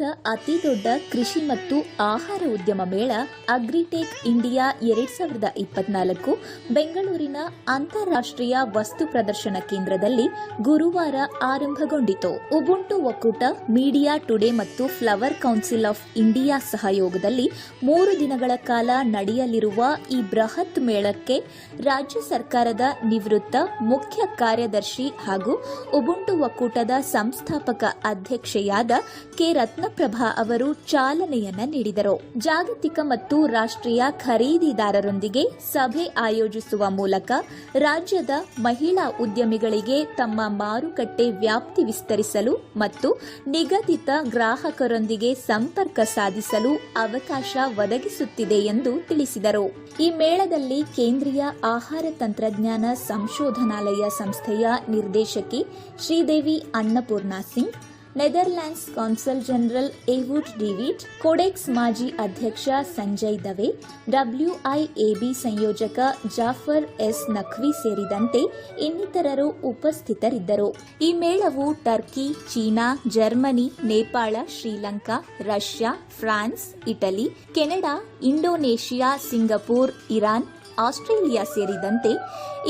ದೇಶದ ಅತಿದೊಡ್ಡ ಕೃಷಿ ಮತ್ತು ಆಹಾರ ಉದ್ಯಮ ಮೇಳ ಅಗ್ರಿಟೆಕ್ ಇಂಡಿಯಾ ಎರಡ್ ಸಾವಿರದ ಇಪ್ಪತ್ನಾಲ್ಕು, ಬೆಂಗಳೂರಿನ ಅಂತಾರಾಷ್ಟ್ರೀಯ ವಸ್ತು ಪ್ರದರ್ಶನ ಕೇಂದ್ರದಲ್ಲಿ ಗುರುವಾರ ಆರಂಭಗೊಂಡಿತು. ಉಬುಂಟು ಒಕ್ಕೂಟ, ಮೀಡಿಯಾ ಟುಡೇ ಮತ್ತು ಫ್ಲವರ್ ಕೌನ್ಸಿಲ್ ಆಫ್ ಇಂಡಿಯಾ ಸಹಯೋಗದಲ್ಲಿ ಮೂರು ದಿನಗಳ ಕಾಲ ನಡೆಯಲಿರುವ ಈ ಬೃಹತ್ ಮೇಳಕ್ಕೆ ರಾಜ್ಯ ಸರ್ಕಾರದ ನಿವೃತ್ತ ಮುಖ್ಯ ಕಾರ್ಯದರ್ಶಿ ಹಾಗೂ ಉಬುಂಟು ಒಕ್ಕೂಟದ ಸಂಸ್ಥಾಪಕ ಅಧ್ಯಕ್ಷೆಯಾದ ಕೆ. ರತ್ನಪ್ರಭಾ ಅವರು ಚಾಲನೆಯನ್ನ ನೀಡಿದರು. ಜಾಗತಿಕ ಮತ್ತು ರಾಷ್ಟ್ರೀಯ ಖರೀದಿದಾರರೊಂದಿಗೆ ಸಭೆ ಆಯೋಜಿಸುವ ಮೂಲಕ ರಾಜ್ಯದ ಮಹಿಳಾ ಉದ್ಯಮಿಗಳಿಗೆ ತಮ್ಮ ಮಾರುಕಟ್ಟೆ ವ್ಯಾಪ್ತಿ ವಿಸ್ತರಿಸಲು ಮತ್ತು ನಿಗದಿತ ಗ್ರಾಹಕರೊಂದಿಗೆ ಸಂಪರ್ಕ ಸಾಧಿಸಲು ಅವಕಾಶ ಒದಗಿಸುತ್ತಿದೆ ಎಂದು ತಿಳಿಸಿದರು. ಈ ಮೇಳದಲ್ಲಿ ಕೇಂದ್ರೀಯ ಆಹಾರ ತಂತ್ರಜ್ಞಾನ ಸಂಶೋಧನಾಲಯ ಸಂಸ್ಥೆಯ ನಿರ್ದೇಶಕಿ Sridevi Annapurna Singh Netherlands consul general Ewout de Wit codex ಮಾಜಿ ಅಧ್ಯಕ್ಷ ಸಂಜಯ್ ದವೆ ಡಬ್ಲ್ಯೂಐಎಬಿ ಸಂಯೋಜಕ ಜಾಫರ್ ಎಸ್ ನಖ್ವಿ ಸೇರಿದಂತೆ ಇನ್ನಿತರರು ಉಪಸ್ಥಿತರಿದ್ದರು. ಈ ಮೇಳವು Turkey, China, Germany, Nepal, Sri Lanka, Russia, France, Italy, Canada, Indonesia, Singapore, Iran Australia ಸೇರಿದಂತೆ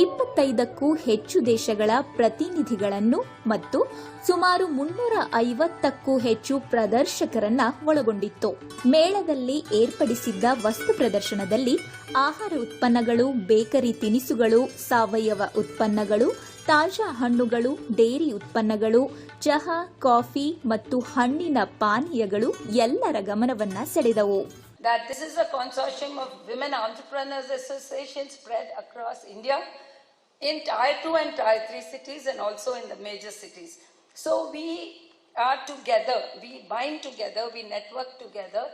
ಇಪ್ಪತ್ತೈದಕ್ಕೂ ಹೆಚ್ಚು ದೇಶಗಳ ಪ್ರತಿನಿಧಿಗಳನ್ನು ಮತ್ತು ಸುಮಾರು ಮುನ್ನೂರ ಐವತ್ತಕ್ಕೂ ಹೆಚ್ಚು ಪ್ರದರ್ಶಕರನ್ನ ಒಳಗೊಂಡಿತ್ತು. ಮೇಳದಲ್ಲಿ ಏರ್ಪಡಿಸಿದ್ದ ವಸ್ತು ಪ್ರದರ್ಶನದಲ್ಲಿ ಆಹಾರ ಉತ್ಪನ್ನಗಳು, ಬೇಕರಿ ತಿನಿಸುಗಳು, ಸಾವಯವ ಉತ್ಪನ್ನಗಳು, ತಾಜಾ ಹಣ್ಣುಗಳು, ಡೇರಿ ಉತ್ಪನ್ನಗಳು, ಚಹಾ, ಕಾಫಿ ಮತ್ತು ಹಣ್ಣಿನ ಪಾನೀಯಗಳು ಎಲ್ಲರ ಗಮನವನ್ನ ಸೆಳೆದವು. That this is a consortium of women entrepreneurs associations spread across India in tier 2 and tier 3 cities and also in the major cities. So we are together, we bind together, we network together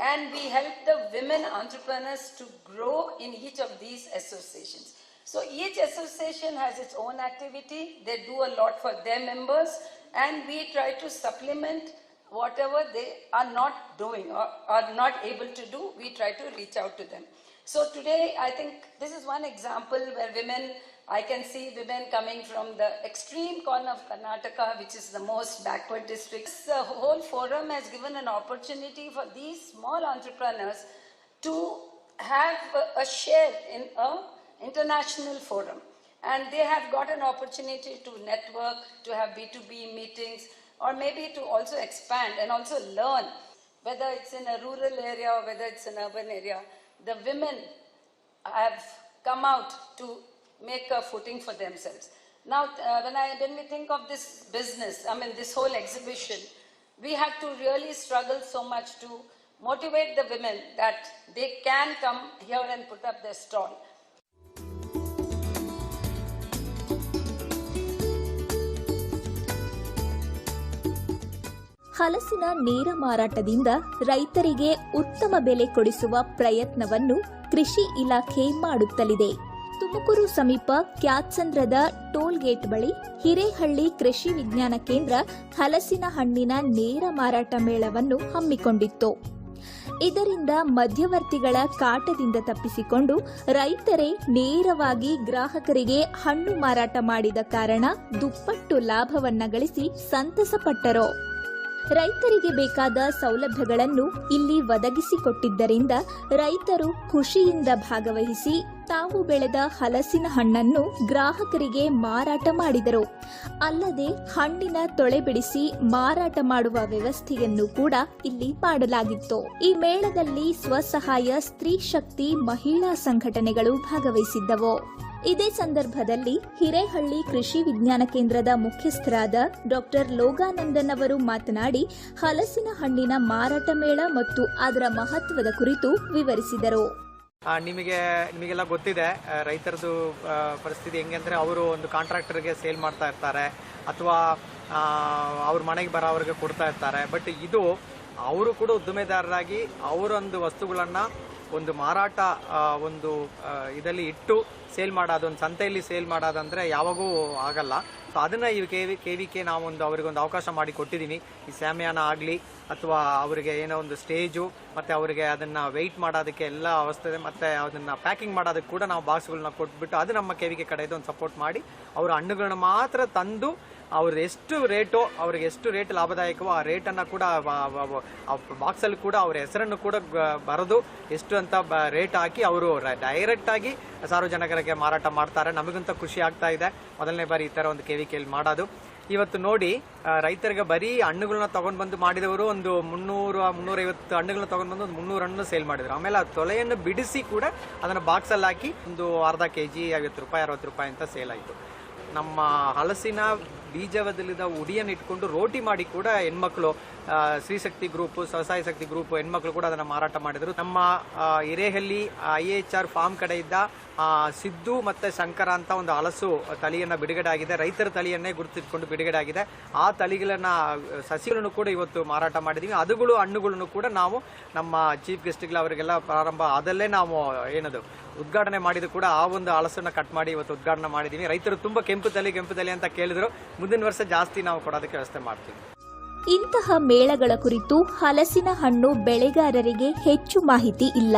and we help the women entrepreneurs to grow in each of these associations. So each association has its own activity, they do a lot for their members and we try to supplement whatever they are not doing or are not able to do, we try to reach out to them. So today, I think this is one example where women, I can see women coming from the extreme corner of Karnataka, which is the most backward district. This uh, whole forum has given an opportunity for these small entrepreneurs to have a, a share in a international forum. And they have got an opportunity to network, to have B2B meetings, or maybe to also expand and also learn whether it's in a rural area or whether it's an urban area. The women have come out to make a footing for themselves. Now, uh, when, I, when we think of this business, I mean, this whole exhibition, we had to really struggle so much to motivate the women that they can come here and put up their stall. ಹಲಸಿನ ನೇರ ಮಾರಾಟದಿಂದ ರೈತರಿಗೆ ಉತ್ತಮ ಬೆಲೆ ಕೊಡಿಸುವ ಪ್ರಯತ್ನವನ್ನು ಕೃಷಿ ಇಲಾಖೆ ಮಾಡುತ್ತಲಿದೆ. ತುಮಕೂರು ಸಮೀಪ ಕ್ಯಾತ್ಸಂದ್ರದ ಟೋಲ್ ಗೇಟ್ ಬಳಿ ಹಿರೇಹಳ್ಳಿ ಕೃಷಿ ವಿಜ್ಞಾನ ಕೇಂದ್ರ ಹಲಸಿನ ಹಣ್ಣಿನ ನೇರ ಮಾರಾಟ ಮೇಳವನ್ನು ಹಮ್ಮಿಕೊಂಡಿತ್ತು. ಇದರಿಂದ ಮಧ್ಯವರ್ತಿಗಳ ಕಾಟದಿಂದ ತಪ್ಪಿಸಿಕೊಂಡು ರೈತರೇ ನೇರವಾಗಿ ಗ್ರಾಹಕರಿಗೆ ಹಣ್ಣು ಮಾರಾಟ ಮಾಡಿದ ಕಾರಣ ದುಪ್ಪಟ್ಟು ಲಾಭವನ್ನ ಗಳಿಸಿ ಸಂತಸಪಟ್ಟರು. ರೈತರಿಗೆ ಬೇಕಾದ ಸೌಲಭ್ಯಗಳನ್ನು ಇಲ್ಲಿ ಒದಗಿಸಿಕೊಟ್ಟಿದ್ದರಿಂದ ರೈತರು ಖುಷಿಯಿಂದ ಭಾಗವಹಿಸಿ ತಾವು ಬೆಳೆದ ಹಲಸಿನ ಹಣ್ಣನ್ನು ಗ್ರಾಹಕರಿಗೆ ಮಾರಾಟ ಮಾಡಿದರು. ಅಲ್ಲದೆ ಹಣ್ಣಿನ ತೊಳೆ ಬಿಡಿಸಿ ಮಾರಾಟ ಮಾಡುವ ವ್ಯವಸ್ಥೆಯನ್ನು ಕೂಡ ಇಲ್ಲಿ ಮಾಡಲಾಗಿತ್ತು. ಈ ಮೇಳದಲ್ಲಿ ಸ್ವಸಹಾಯ, ಸ್ತ್ರೀ ಶಕ್ತಿ, ಮಹಿಳಾ ಸಂಘಟನೆಗಳು ಭಾಗವಹಿಸಿದ್ದವು. ಇದೇ ಸಂದರ್ಭದಲ್ಲಿ ಹಿರೇಹಳ್ಳಿ ಕೃಷಿ ವಿಜ್ಞಾನ ಕೇಂದ್ರದ ಮುಖ್ಯಸ್ಥರಾದ ಡಾಕ್ಟರ್ ಲೋಗಾನಂದನ್ ಅವರು ಮಾತನಾಡಿ ಹಲಸಿನ ಹಣ್ಣಿನ ಮಾರಾಟ ಮೇಳ ಮತ್ತು ಅದರ ಮಹತ್ವದ ಕುರಿತು ವಿವರಿಸಿದರು. ನಿಮಗೆ, ನಿಮಗೆಲ್ಲ ಗೊತ್ತಿದೆ ರೈತರದು ಪರಿಸ್ಥಿತಿ ಹೆಂಗೆ ಅಂದರೆ ಅವರು ಒಂದು ಕಾಂಟ್ರಾಕ್ಟರ್ಗೆ ಸೇಲ್ ಮಾಡ್ತಾ ಇರ್ತಾರೆ ಅಥವಾ ಅವ್ರ ಮನೆಗೆ ಬರೋವ್ರಿಗೆ ಕೊಡ್ತಾ ಇರ್ತಾರೆ. ಬಟ್ ಇದು ಅವರು ಕೂಡ ಉದ್ದಿಮೆದಾರರಾಗಿ ಅವರೊಂದು ವಸ್ತುಗಳನ್ನು ಒಂದು ಮಾರಾಟ ಒಂದು ಇದರಲ್ಲಿ ಇಟ್ಟು ಸೇಲ್ ಮಾಡೋದು ಒಂದು ಸಂತೆಯಲ್ಲಿ ಸೇಲ್ ಮಾಡೋದಂದರೆ ಯಾವಾಗೂ ಆಗಲ್ಲ. ಸೊ ಅದನ್ನು ಈ K V K V K ನಾವೊಂದು ಅವರಿಗೊಂದು ಅವಕಾಶ ಮಾಡಿ ಕೊಟ್ಟಿದ್ದೀನಿ ಈ ಸ್ಯಾಮ್ಯಾನ ಆಗಲಿ, ಅಥವಾ ಅವರಿಗೆ ಏನೋ ಒಂದು ಸ್ಟೇಜು, ಮತ್ತು ಅವರಿಗೆ ಅದನ್ನು ವೆಯ್ಟ್ ಮಾಡೋದಕ್ಕೆ ಎಲ್ಲ ಅವಸ್ಥೆ, ಮತ್ತು ಅದನ್ನು ಪ್ಯಾಕಿಂಗ್ ಮಾಡೋದಕ್ಕೆ ಕೂಡ ನಾವು ಬಾಕ್ಸ್ಗಳನ್ನ ಕೊಟ್ಬಿಟ್ಟು, ಅದು ನಮ್ಮ ಕೆ ವಿ ಕೆ ಕಡೆಯಿಂದ ಒಂದು ಸಪೋರ್ಟ್ ಮಾಡಿ, ಅವರ ಹಣ್ಣುಗಳನ್ನ ಮಾತ್ರ ತಂದು ಅವ್ರದ್ದು ಎಷ್ಟು ರೇಟು, ಅವ್ರಿಗೆ ಎಷ್ಟು ರೇಟ್ ಲಾಭದಾಯಕವೋ ಆ ರೇಟನ್ನು ಕೂಡ ಬಾಕ್ಸಲ್ಲಿ ಕೂಡ ಅವ್ರ ಹೆಸರನ್ನು ಕೂಡ ಬರೆದು ಎಷ್ಟು ಅಂತ ರೇಟ್ ಹಾಕಿ ಅವರು ಡೈರೆಕ್ಟಾಗಿ ಸಾರ್ವಜನಿಕರಿಗೆ ಮಾರಾಟ ಮಾಡ್ತಾರೆ. ನಮಗಂತ ಖುಷಿ ಆಗ್ತಾ ಇದೆ. ಮೊದಲನೇ ಬಾರಿ ಈ ಥರ ಒಂದು ಕೆ ವಿ ಕೆಲ್ ಮಾಡೋದು. ಇವತ್ತು ನೋಡಿ ರೈತರಿಗೆ ಬರೀ ಹಣ್ಣುಗಳನ್ನ ತೊಗೊಂಡು ಬಂದು ಮಾಡಿದವರು ಒಂದು ಮುನ್ನೂರು ಮುನ್ನೂರೈವತ್ತು ಹಣ್ಣುಗಳನ್ನ ತೊಗೊಂಡು ಬಂದು ಒಂದು ಮುನ್ನೂರು ಹಣ್ಣು ಸೇಲ್ ಮಾಡಿದರು. ಆಮೇಲೆ ಆ ತೊಲೆಯನ್ನು ಬಿಡಿಸಿ ಕೂಡ ಅದನ್ನು ಬಾಕ್ಸಲ್ಲಿ ಹಾಕಿ ಒಂದು ಅರ್ಧ ಕೆ ಜಿ ಐವತ್ತು ರೂಪಾಯಿ, ಅರವತ್ತು ರೂಪಾಯಿ ಅಂತ ಸೇಲ್ ಆಯಿತು. ನಮ್ಮ ಹಲಸಿನ ಬೀಜವದಲ್ಲಿದ್ದ ಉಡಿಯನ್ನು ಇಟ್ಕೊಂಡು ರೋಟಿ ಮಾಡಿ ಕೂಡ ಹೆಣ್ಮಕ್ಳು ಸ್ತ್ರೀಶಕ್ತಿ ಗ್ರೂಪ್, ಸ್ವಸಹಾಯ ಶಕ್ತಿ ಗ್ರೂಪ್ ಹೆಣ್ಮಕ್ಳು ಕೂಡ ಅದನ್ನು ಮಾರಾಟ ಮಾಡಿದರು. ನಮ್ಮ Hirehalli I H R farm ಕಡೆಯಿಂದ ಸಿದ್ದು ಮತ್ತು ಶಂಕರ ಅಂತ ಒಂದು ಹಲಸು ತಳಿಯನ್ನು ಬಿಡುಗಡೆ ಆಗಿದೆ. ರೈತರ ತಳಿಯನ್ನೇ ಗುರುತಿಟ್ಕೊಂಡು ಬಿಡುಗಡೆ ಆಗಿದೆ. ಆ ತಳಿಗಳನ್ನು, ಸಸಿಗಳನ್ನು ಕೂಡ ಇವತ್ತು ಮಾರಾಟ ಮಾಡಿದ್ದೀವಿ ಅದುಗಳು, ಹಣ್ಣುಗಳನ್ನು ಕೂಡ ನಾವು ನಮ್ಮ ಚೀಫ್ ಗೆಸ್ಟ್ಗಳು ಅವರಿಗೆಲ್ಲ ಪ್ರಾರಂಭ, ಅದಲ್ಲೇ ನಾವು, ಏನದು ಉದ್ಘಾಟನೆ ಮಾಡಿದ್ದು ಕೂಡ ಆ ಒಂದು ಹಲಸನ್ನ ಕಟ್ ಮಾಡಿ ಇವತ್ತು ಉದ್ಘಾಟನೆ ಮಾಡಿದ್ದೀವಿ ರೈತರು ತುಂಬ ಕೆಂಪು ತಲೆ ಕೆಂಪು ತಲೆ ಅಂತ ಕೇಳಿದ್ರು. ಮುಂದಿನ ವರ್ಷ ಜಾಸ್ತಿ ನಾವು ಕೊಡೋದಕ್ಕೆ ವ್ಯವಸ್ಥೆ ಮಾಡ್ತೀವಿ. ಇಂತಹ ಮೇಳಗಳ ಕುರಿತು ಹಲಸಿನ ಹಣ್ಣು ಬೆಳೆಗಾರರಿಗೆ ಹೆಚ್ಚು ಮಾಹಿತಿ ಇಲ್ಲ.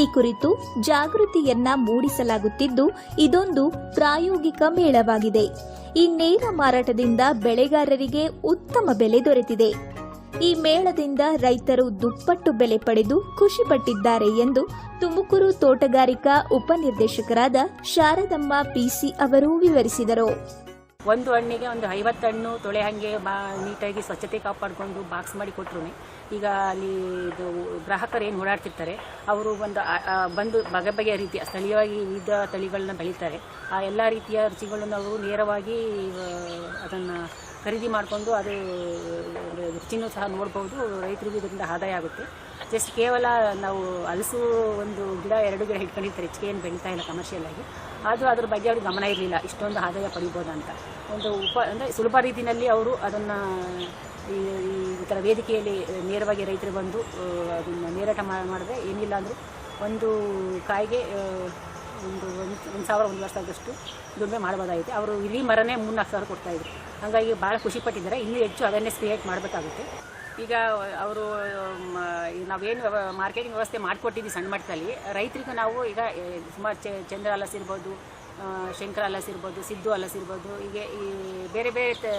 ಈ ಕುರಿತು ಜಾಗೃತಿಯನ್ನ ಮೂಡಿಸಲಾಗುತ್ತಿದ್ದು, ಇದೊಂದು ಪ್ರಾಯೋಗಿಕ ಮೇಳವಾಗಿದೆ. ಈ ನೇರ ಮಾರಾಟದಿಂದ ಬೆಳೆಗಾರರಿಗೆ ಉತ್ತಮ ಬೆಲೆ ದೊರೆತಿದೆ. ಈ ಮೇಳದಿಂದ ರೈತರು ದುಪ್ಪಟ್ಟು ಬೆಲೆ ಪಡೆದು ಖುಷಿಪಟ್ಟಿದ್ದಾರೆ ಎಂದು ತುಮಕೂರು ತೋಟಗಾರಿಕಾ ಉಪನಿರ್ದೇಶಕರಾದ ಶಾರದಮ್ಮ ಪಿಸಿ ಅವರು ವಿವರಿಸಿದರು. ಒಂದು ಹಣ್ಣಿಗೆ ಒಂದು ಐವತ್ತು ಹಣ್ಣು ತೊಳೆ ಹಂಗೆ ಬಾ ನೀಟಾಗಿ ಸ್ವಚ್ಛತೆ ಕಾಪಾಡಿಕೊಂಡು ಬಾಕ್ಸ್ ಮಾಡಿ ಕೊಟ್ಟರು ಈಗ ಅಲ್ಲಿ ಇದು ಗ್ರಾಹಕರು ಏನು ಓಡಾಡ್ತಿರ್ತಾರೆ, ಅವರು ಒಂದು ಬಂದು ಬಗೆ ಬಗೆಯ ರೀತಿಯ ಸ್ಥಳೀಯವಾಗಿ ವಿವಿಧ ತಳಿಗಳನ್ನ ಬೆಳೀತಾರೆ. ಆ ಎಲ್ಲ ರೀತಿಯ ರುಚಿಗಳನ್ನು ಅವರು ನೇರವಾಗಿ ಅದನ್ನು ಖರೀದಿ ಮಾಡಿಕೊಂಡು ಅದು ರುಚಿನೂ ಸಹ ನೋಡ್ಬೋದು. ರೈತರಿಗೂ ಇದರಿಂದ ಆದಾಯ ಆಗುತ್ತೆ. ಜಸ್ಟ್ ಕೇವಲ ನಾವು ಹಲಸು ಒಂದು ಗಿಡ, ಎರಡು ಗಿಡ ಇಟ್ಕೊಂಡಿರ್ತಾರೆ. ಹೆಚ್ಚಿಗೆ ಏನು ಬೆಳೀತಾ ಇಲ್ಲ ಕಮರ್ಷಿಯಲ್ ಆಗಿ. ಆದರೂ ಅದ್ರ ಬಗ್ಗೆ ಅವ್ರಿಗೆ ಗಮನ ಇರಲಿಲ್ಲ. ಇಷ್ಟೊಂದು ಆದಾಯ ಪಡಿಬೋದಂತ ಒಂದು ಉಪ, ಅಂದರೆ ಸುಲಭ ರೀತಿಯಲ್ಲಿ ಅವರು ಅದನ್ನು ಈ ಈ ಥರ ವೇದಿಕೆಯಲ್ಲಿ ನೇರವಾಗಿ ರೈತರು ಬಂದು ಅದನ್ನು ನೇರಾಟ ಮಾಡಿದ್ರೆ ಏನಿಲ್ಲ ಅಂದರೂ ಒಂದು ಕಾಯಿಗೆ ಒಂದು ಒಂದು ಒಂದು ಸಾವಿರ ಒಂದು ವರ್ಷದಷ್ಟು ದುಡಿಮೆ ಮಾಡ್ಬೋದಾಗಿದೆ ಅವರು ಇಡೀ ಮರನೇ ಮೂರ್ನಾಲ್ಕು ಸಾವಿರ ಕೊಡ್ತಾಯಿದ್ರು. ಹಾಗಾಗಿ ಭಾಳ ಖುಷಿಪಟ್ಟಿದ್ದಾರೆ ಇನ್ನೂ ಹೆಚ್ಚು ಅವೇರ್ನೆಸ್ ಕ್ರಿಯೇಟ್ ಮಾಡಬೇಕಾಗುತ್ತೆ. ಈಗ ಅವರು ನಾವೇನು ಮಾರ್ಕೆಟಿಂಗ್ ವ್ಯವಸ್ಥೆ ಮಾಡಿಕೊಟ್ಟಿದ್ದೀವಿ ಸಣ್ಣ ಮಟ್ಟದಲ್ಲಿ. ರೈತರಿಗೂ ನಾವು ಈಗ ಸುಮಾರು ಚಂದ್ರ ಇರ್ಬೋದು ಶಂಕರ ಹಲಸ್ ಇರ್ಬೋದು, ಸಿದ್ದು ಹಲಸ್ ಇರ್ಬೋದು, ಹೀಗೆ ಈ ಬೇರೆ ಬೇರೆ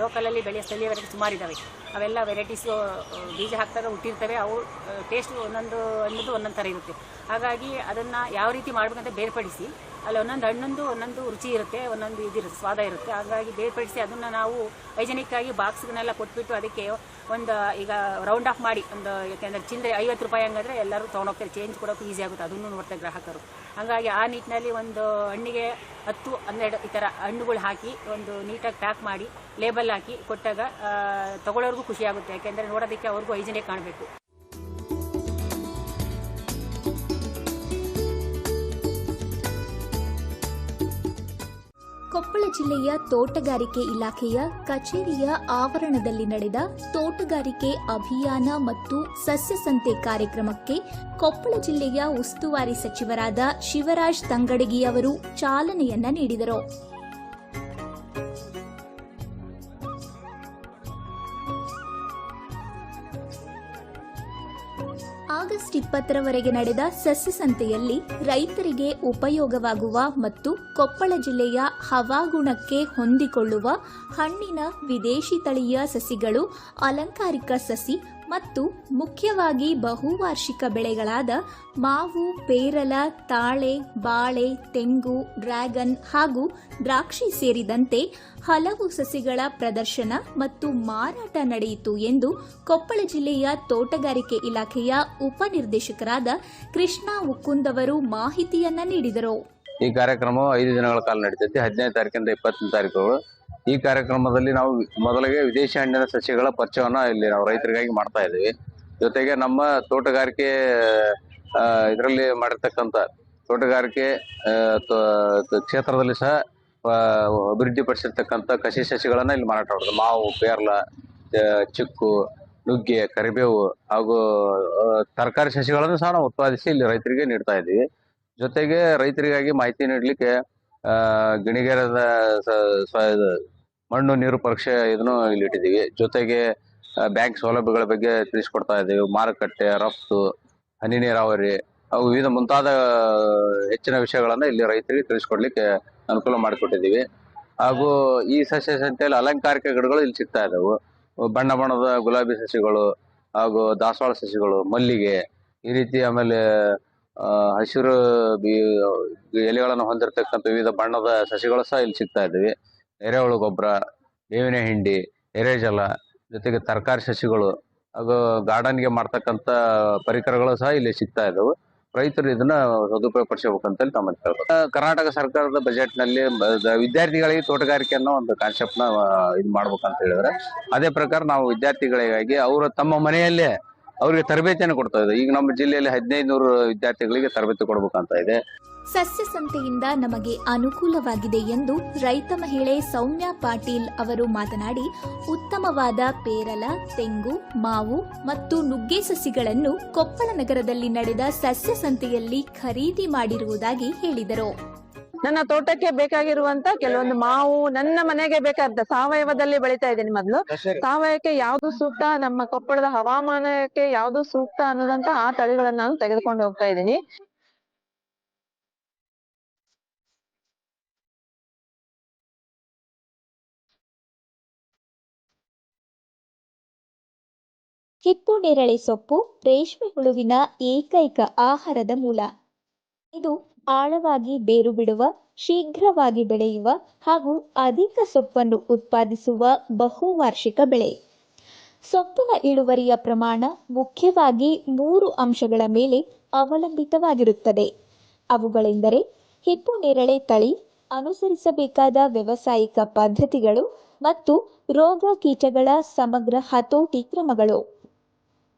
ಲೋಕಲಲ್ಲಿ ಬೆಳೆಯೋ ಸ್ಥಳೀಯ ವೆರೈಟಿ ಸುಮಾರು ಇದ್ದಾವೆ ಅವೆಲ್ಲ ವೆರೈಟೀಸು ಬೀಜ ಹಾಕ್ತಾರೆ ಹುಟ್ಟಿರ್ತವೆ, ಅವು ಟೇಸ್ಟ್ ಒಂದೊಂದು ಅನ್ನೋದು ಒಂದೊಂದು ಥರ ಇರುತ್ತೆ. ಹಾಗಾಗಿ ಅದನ್ನು ಯಾವ ರೀತಿ ಮಾಡಬೇಕಂತ ಬೇರ್ಪಡಿಸಿ ಅಲ್ಲಿ, ಒಂದೊಂದು ಹಣ್ಣೊಂದು, ಒಂದೊಂದು ರುಚಿ ಇರುತ್ತೆ, ಒಂದೊಂದು ಇದಿರುತ್ತೆ ಸ್ವಾದ ಇರುತ್ತೆ. ಹಾಗಾಗಿ ಬೇರ್ಪಡಿಸಿ ಅದನ್ನು ನಾವು ಹೈಜೆನಿಕ್ ಆಗಿ ಬಾಕ್ಸ್ಗಳನ್ನೆಲ್ಲ ಕೊಟ್ಬಿಟ್ಟು ಅದಕ್ಕೆ ಒಂದು, ಈಗ ರೌಂಡ್ ಆಫ್ ಮಾಡಿ, ಒಂದು ಯಾಕೆಂದರೆ ಚಿಲ್ಲರೆ ಐವತ್ತು ರೂಪಾಯಿ ಹಂಗಾದ್ರೆ ಎಲ್ಲರೂ ತೊಗೊಂಡೋಗ್ತಾರೆ. ಚೇಂಜ್ ಕೊಡೋಕೆ ಈಸಿ ಆಗುತ್ತೆ. ಅದನ್ನು ನೋಡ್ತಾರೆ ಗ್ರಾಹಕರು. ಹಾಗಾಗಿ ಆ ನಿಟ್ಟಿನಲ್ಲಿ ಒಂದು ಹಣ್ಣಿಗೆ ಹತ್ತು, ಹನ್ನೆರಡು ಈ ಥರ ಹಣ್ಣುಗಳು ಹಾಕಿ, ಒಂದು ನೀಟಾಗಿ ಪ್ಯಾಕ್ ಮಾಡಿ ಲೇಬಲ್ ಹಾಕಿ ಕೊಟ್ಟಾಗ ತಗೊಳ್ಳೋರ್ಗೂ ಖುಷಿ ಆಗುತ್ತೆ. ಯಾಕೆಂದರೆ ನೋಡೋದಕ್ಕೆ ಅವ್ರಿಗೂ ಹೈಜಿನಿಕ್ ಕಾಣಬೇಕು. ಕೊಪ್ಪಳ ಜಿಲ್ಲೆಯ ತೋಟಗಾರಿಕೆ ಇಲಾಖೆಯ ಕಚೇರಿಯ ಆವರಣದಲ್ಲಿ ನಡೆದ ತೋಟಗಾರಿಕೆ ಅಭಿಯಾನ ಮತ್ತು ಸಸ್ಯ ಸಂತೆ ಕಾರ್ಯಕ್ರಮಕ್ಕೆ ಕೊಪ್ಪಳ ಜಿಲ್ಲೆಯ ಉಸ್ತುವಾರಿ ಸಚಿವರಾದ ಶಿವರಾಜ್ ತಂಗಡಗಿ ಅವರು ಚಾಲನೆಯನ್ನ ನೀಡಿದರು. ಆಗಸ್ಟ್ ಇಪ್ಪತ್ತರವರೆಗೆ ನಡೆದ ಸಸ್ಯಸಂತೆಯಲ್ಲಿ ರೈತರಿಗೆ ಉಪಯೋಗವಾಗುವ ಮತ್ತು ಕೊಪ್ಪಳ ಜಿಲ್ಲೆಯ ಹವಾಗುಣಕ್ಕೆ ಹೊಂದಿಕೊಳ್ಳುವ ಹಣ್ಣಿನ ವಿದೇಶಿ ತಳಿಯ ಸಸಿಗಳು, ಅಲಂಕಾರಿಕ ಸಸಿ ಮತ್ತು ಮುಖ್ಯವಾಗಿ ಬಹುವಾರ್ಷಿಕ ಬೆಳೆಗಳಾದ ಮಾವು, ಪೇರಲ, ತಾಳೆ, ಬಾಳೆ, ತೆಂಗು, ಡ್ರ್ಯಾಗನ್ ಹಾಗೂ ದ್ರಾಕ್ಷಿ ಸೇರಿದಂತೆ ಹಲವು ಸಸಿಗಳ ಪ್ರದರ್ಶನ ಮತ್ತು ಮಾರಾಟ ನಡೆಯಿತು ಎಂದು ಕೊಪ್ಪಳ ಜಿಲ್ಲೆಯ ತೋಟಗಾರಿಕೆ ಇಲಾಖೆಯ ಉಪನಿರ್ದೇಶಕರಾದ ಕೃಷ್ಣ ಉಕ್ಕುಂದವರು ಮಾಹಿತಿಯನ್ನ ನೀಡಿದರು. ಈ ಕಾರ್ಯಕ್ರಮವು ಐದು ದಿನಗಳ ಕಾಲ ನಡೀತೈತಿ. ಹದಿನೈದು ತಾರೀಕಿಂದ ಇಪ್ಪತ್ತನೇ ತಾರೀಕು. ಈ ಕಾರ್ಯಕ್ರಮದಲ್ಲಿ ನಾವು ಮೊದಲಿಗೆ ವಿದೇಶಿ ಹಣ್ಣಿನ ಸಸ್ಯಗಳ ಪರಿಚಯವನ್ನು ಇಲ್ಲಿ ನಾವು ರೈತರಿಗಾಗಿ ಮಾಡ್ತಾ ಇದ್ದೀವಿ. ಜೊತೆಗೆ ನಮ್ಮ ತೋಟಗಾರಿಕೆ ಇದರಲ್ಲಿ ಮಾಡಿರ್ತಕ್ಕಂಥ ತೋಟಗಾರಿಕೆ ಕ್ಷೇತ್ರದಲ್ಲಿ ಸಹ ಆ, ಅಭಿವೃದ್ಧಿಪಡಿಸಿರ್ತಕ್ಕಂಥ ಕಸಿ ಸಸ್ಯಗಳನ್ನು ಇಲ್ಲಿ ಮಾರಾಟ ಮಾಡೋದು ಮಾವು ಪೇರ್ಲ ಚಿಕ್ಕು ನುಗ್ಗೆ ಕರಿಬೇವು ಹಾಗೂ ತರಕಾರಿ ಸಸಿಗಳನ್ನು ಸಹ ನಾವು ಉತ್ಪಾದಿಸಿ ಇಲ್ಲಿ ರೈತರಿಗೆ ನೀಡ್ತಾ ಇದ್ದೀವಿ. ಜೊತೆಗೆ ರೈತರಿಗಾಗಿ ಮಾಹಿತಿ ನೀಡಲಿಕ್ಕೆ ಗಿಣಿಗೇರದ ಮಣ್ಣು, ನೀರು ಪರೀಕ್ಷೆ ಇದನ್ನು ಇಲ್ಲಿ ಇಟ್ಟಿದ್ದೀವಿ. ಜೊತೆಗೆ ಬ್ಯಾಂಕ್ ಸೌಲಭ್ಯಗಳ ಬಗ್ಗೆ ತಿಳಿಸ್ಕೊಡ್ತಾ ಇದ್ದೀವಿ. ಮಾರುಕಟ್ಟೆ, ರಫ್ತು, ಹನಿ ನೀರಾವರಿ ಹಾಗೂ ವಿವಿಧ ಮುಂತಾದ ಹೆಚ್ಚಿನ ವಿಷಯಗಳನ್ನ ಇಲ್ಲಿ ರೈತರಿಗೆ ತಿಳಿಸ್ಕೊಡ್ಲಿಕ್ಕೆ ಅನುಕೂಲ ಮಾಡಿಕೊಟ್ಟಿದ್ದೀವಿ. ಹಾಗೂ ಈ ಸಸ್ಯ ಸಂತೆಯಲ್ಲಿ ಅಲಂಕಾರಿಕ ಗಿಡಗಳು ಇಲ್ಲಿ ಸಿಗ್ತಾ ಇದ್ದವು ಬಣ್ಣ ಬಣ್ಣದ ಗುಲಾಬಿ ಸಸಿಗಳು ಹಾಗೂ ದಾಸವಾಳ ಸಸಿಗಳು ಮಲ್ಲಿಗೆ, ಈ ರೀತಿ ಆಮೇಲೆ ಹಸಿರು ಎಲೆಗಳನ್ನು ಹೊಂದಿರತಕ್ಕಂಥ ವಿವಿಧ ಬಣ್ಣದ ಸಸಿಗಳು ಸಹ ಇಲ್ಲಿ ಸಿಗ್ತಾ ಇದ್ದಾವೆ ಎರೆಹುಳು ಗೊಬ್ಬರ ಬೇವಿನ ಹಿಂಡಿ ಎರೆಜಲ ಜೊತೆಗೆ ತರಕಾರಿ ಸಸಿಗಳು ಹಾಗೂ ಗಾರ್ಡನ್ಗೆ ಮಾಡ್ತಕ್ಕಂಥ ಪರಿಕರಗಳು ಸಹ ಇಲ್ಲಿ ಸಿಗ್ತಾ ಇದಾವೆ. ರೈತರು ಇದನ್ನ ಸದುಪಯೋಗ ತಮ್ಮ ಆ, ಕರ್ನಾಟಕ ಸರ್ಕಾರದ ಬಜೆಟ್ನಲ್ಲಿ ವಿದ್ಯಾರ್ಥಿಗಳಿಗೆ ತೋಟಗಾರಿಕೆ ಅನ್ನೋ ಒಂದು ಕಾನ್ಸೆಪ್ಟ್ನ ಇದು ಮಾಡ್ಬೇಕಂತ ಹೇಳಿದ್ರೆ ಅದೇ ಪ್ರಕಾರ ನಾವು ವಿದ್ಯಾರ್ಥಿಗಳಿಗಾಗಿ ಅವರು ತಮ್ಮ ಮನೆಯಲ್ಲೇ ಅವರಿಗೆ ತರಬೇತಿಯನ್ನು ಕೊಡ್ತಾ ಇದೆ ಈಗ ನಮ್ಮ ಜಿಲ್ಲೆಯಲ್ಲಿ ಹದಿನೈದು ನೂರು ವಿದ್ಯಾರ್ಥಿಗಳಿಗೆ ತರಬೇತಿ ಕೊಡ್ಬೇಕಂತ ಇದೆ. ಸಸ್ಯ ಸಂತೆಯಿಂದ ನಮಗೆ ಅನುಕೂಲವಾಗಿದೆ ಎಂದು ರೈತ ಮಹಿಳೆ ಸೌಮ್ಯ ಪಾಟೀಲ್ ಅವರು ಮಾತನಾಡಿ ಉತ್ತಮವಾದ ಪೇರಲ ತೆಂಗು ಮಾವು ಮತ್ತು ನುಗ್ಗೆ ಸಸಿಗಳನ್ನು ಕೊಪ್ಪಳ ನಗರದಲ್ಲಿ ನಡೆದ ಸಸ್ಯ ಸಂತೆಯಲ್ಲಿ ಖರೀದಿ ಮಾಡಿರುವುದಾಗಿ ಹೇಳಿದರು. ನನ್ನ ತೋಟಕ್ಕೆ ಬೇಕಾಗಿರುವಂತ ಕೆಲವೊಂದು ಮಾವು ನನ್ನ ಮನೆಗೆ ಬೇಕಾದ ಸಾವಯವದಲ್ಲಿ ಬೆಳಿತಾ ಇದ್ದೀನಿ ಮೊದಲು. ಸಾವಯವಕ್ಕೆ ಯಾವ್ದು ಸೂಕ್ತ ನಮ್ಮ ಕೊಪ್ಪಳದ ಹವಾಮಾನಕ್ಕೆ ಯಾವ್ದು ಸೂಕ್ತ ಅನ್ನೋದಂತ ಆ ತಳಿಗಳನ್ನ ನಾನು ತೆಗೆದುಕೊಂಡು ಹೋಗ್ತಾ ಇದ್ದೀನಿ. ಹಿಪ್ಪು ನೇರಳೆ ಸೊಪ್ಪು, ರೇಷ್ಮೆ ಹುಳುವಿನ ಏಕೈಕ ಆಹಾರದ ಮೂಲ. ಇದು ಆಳವಾಗಿ ಬೇರು ಬಿಡುವ ಶೀಘ್ರವಾಗಿ ಬೆಳೆಯುವ ಹಾಗೂ ಅಧಿಕ ಸೊಪ್ಪನ್ನು ಉತ್ಪಾದಿಸುವ ಬಹುವಾರ್ಷಿಕ ಬೆಳೆ. ಸೊಪ್ಪಿನ ಇಳುವರಿಯ ಪ್ರಮಾಣ ಮುಖ್ಯವಾಗಿ ಮೂರು ಅಂಶಗಳ ಮೇಲೆ ಅವಲಂಬಿತವಾಗಿರುತ್ತದೆ. ಅವುಗಳೆಂದರೆ ಹಿಪ್ಪು ನೇರಳೆ ತಳಿ, ಅನುಸರಿಸಬೇಕಾದ ವ್ಯವಸಾಯಿಕ ಪದ್ಧತಿಗಳು ಮತ್ತು ರೋಗ ಕೀಟಗಳ ಸಮಗ್ರ ಹತೋಟಿ ಕ್ರಮಗಳು.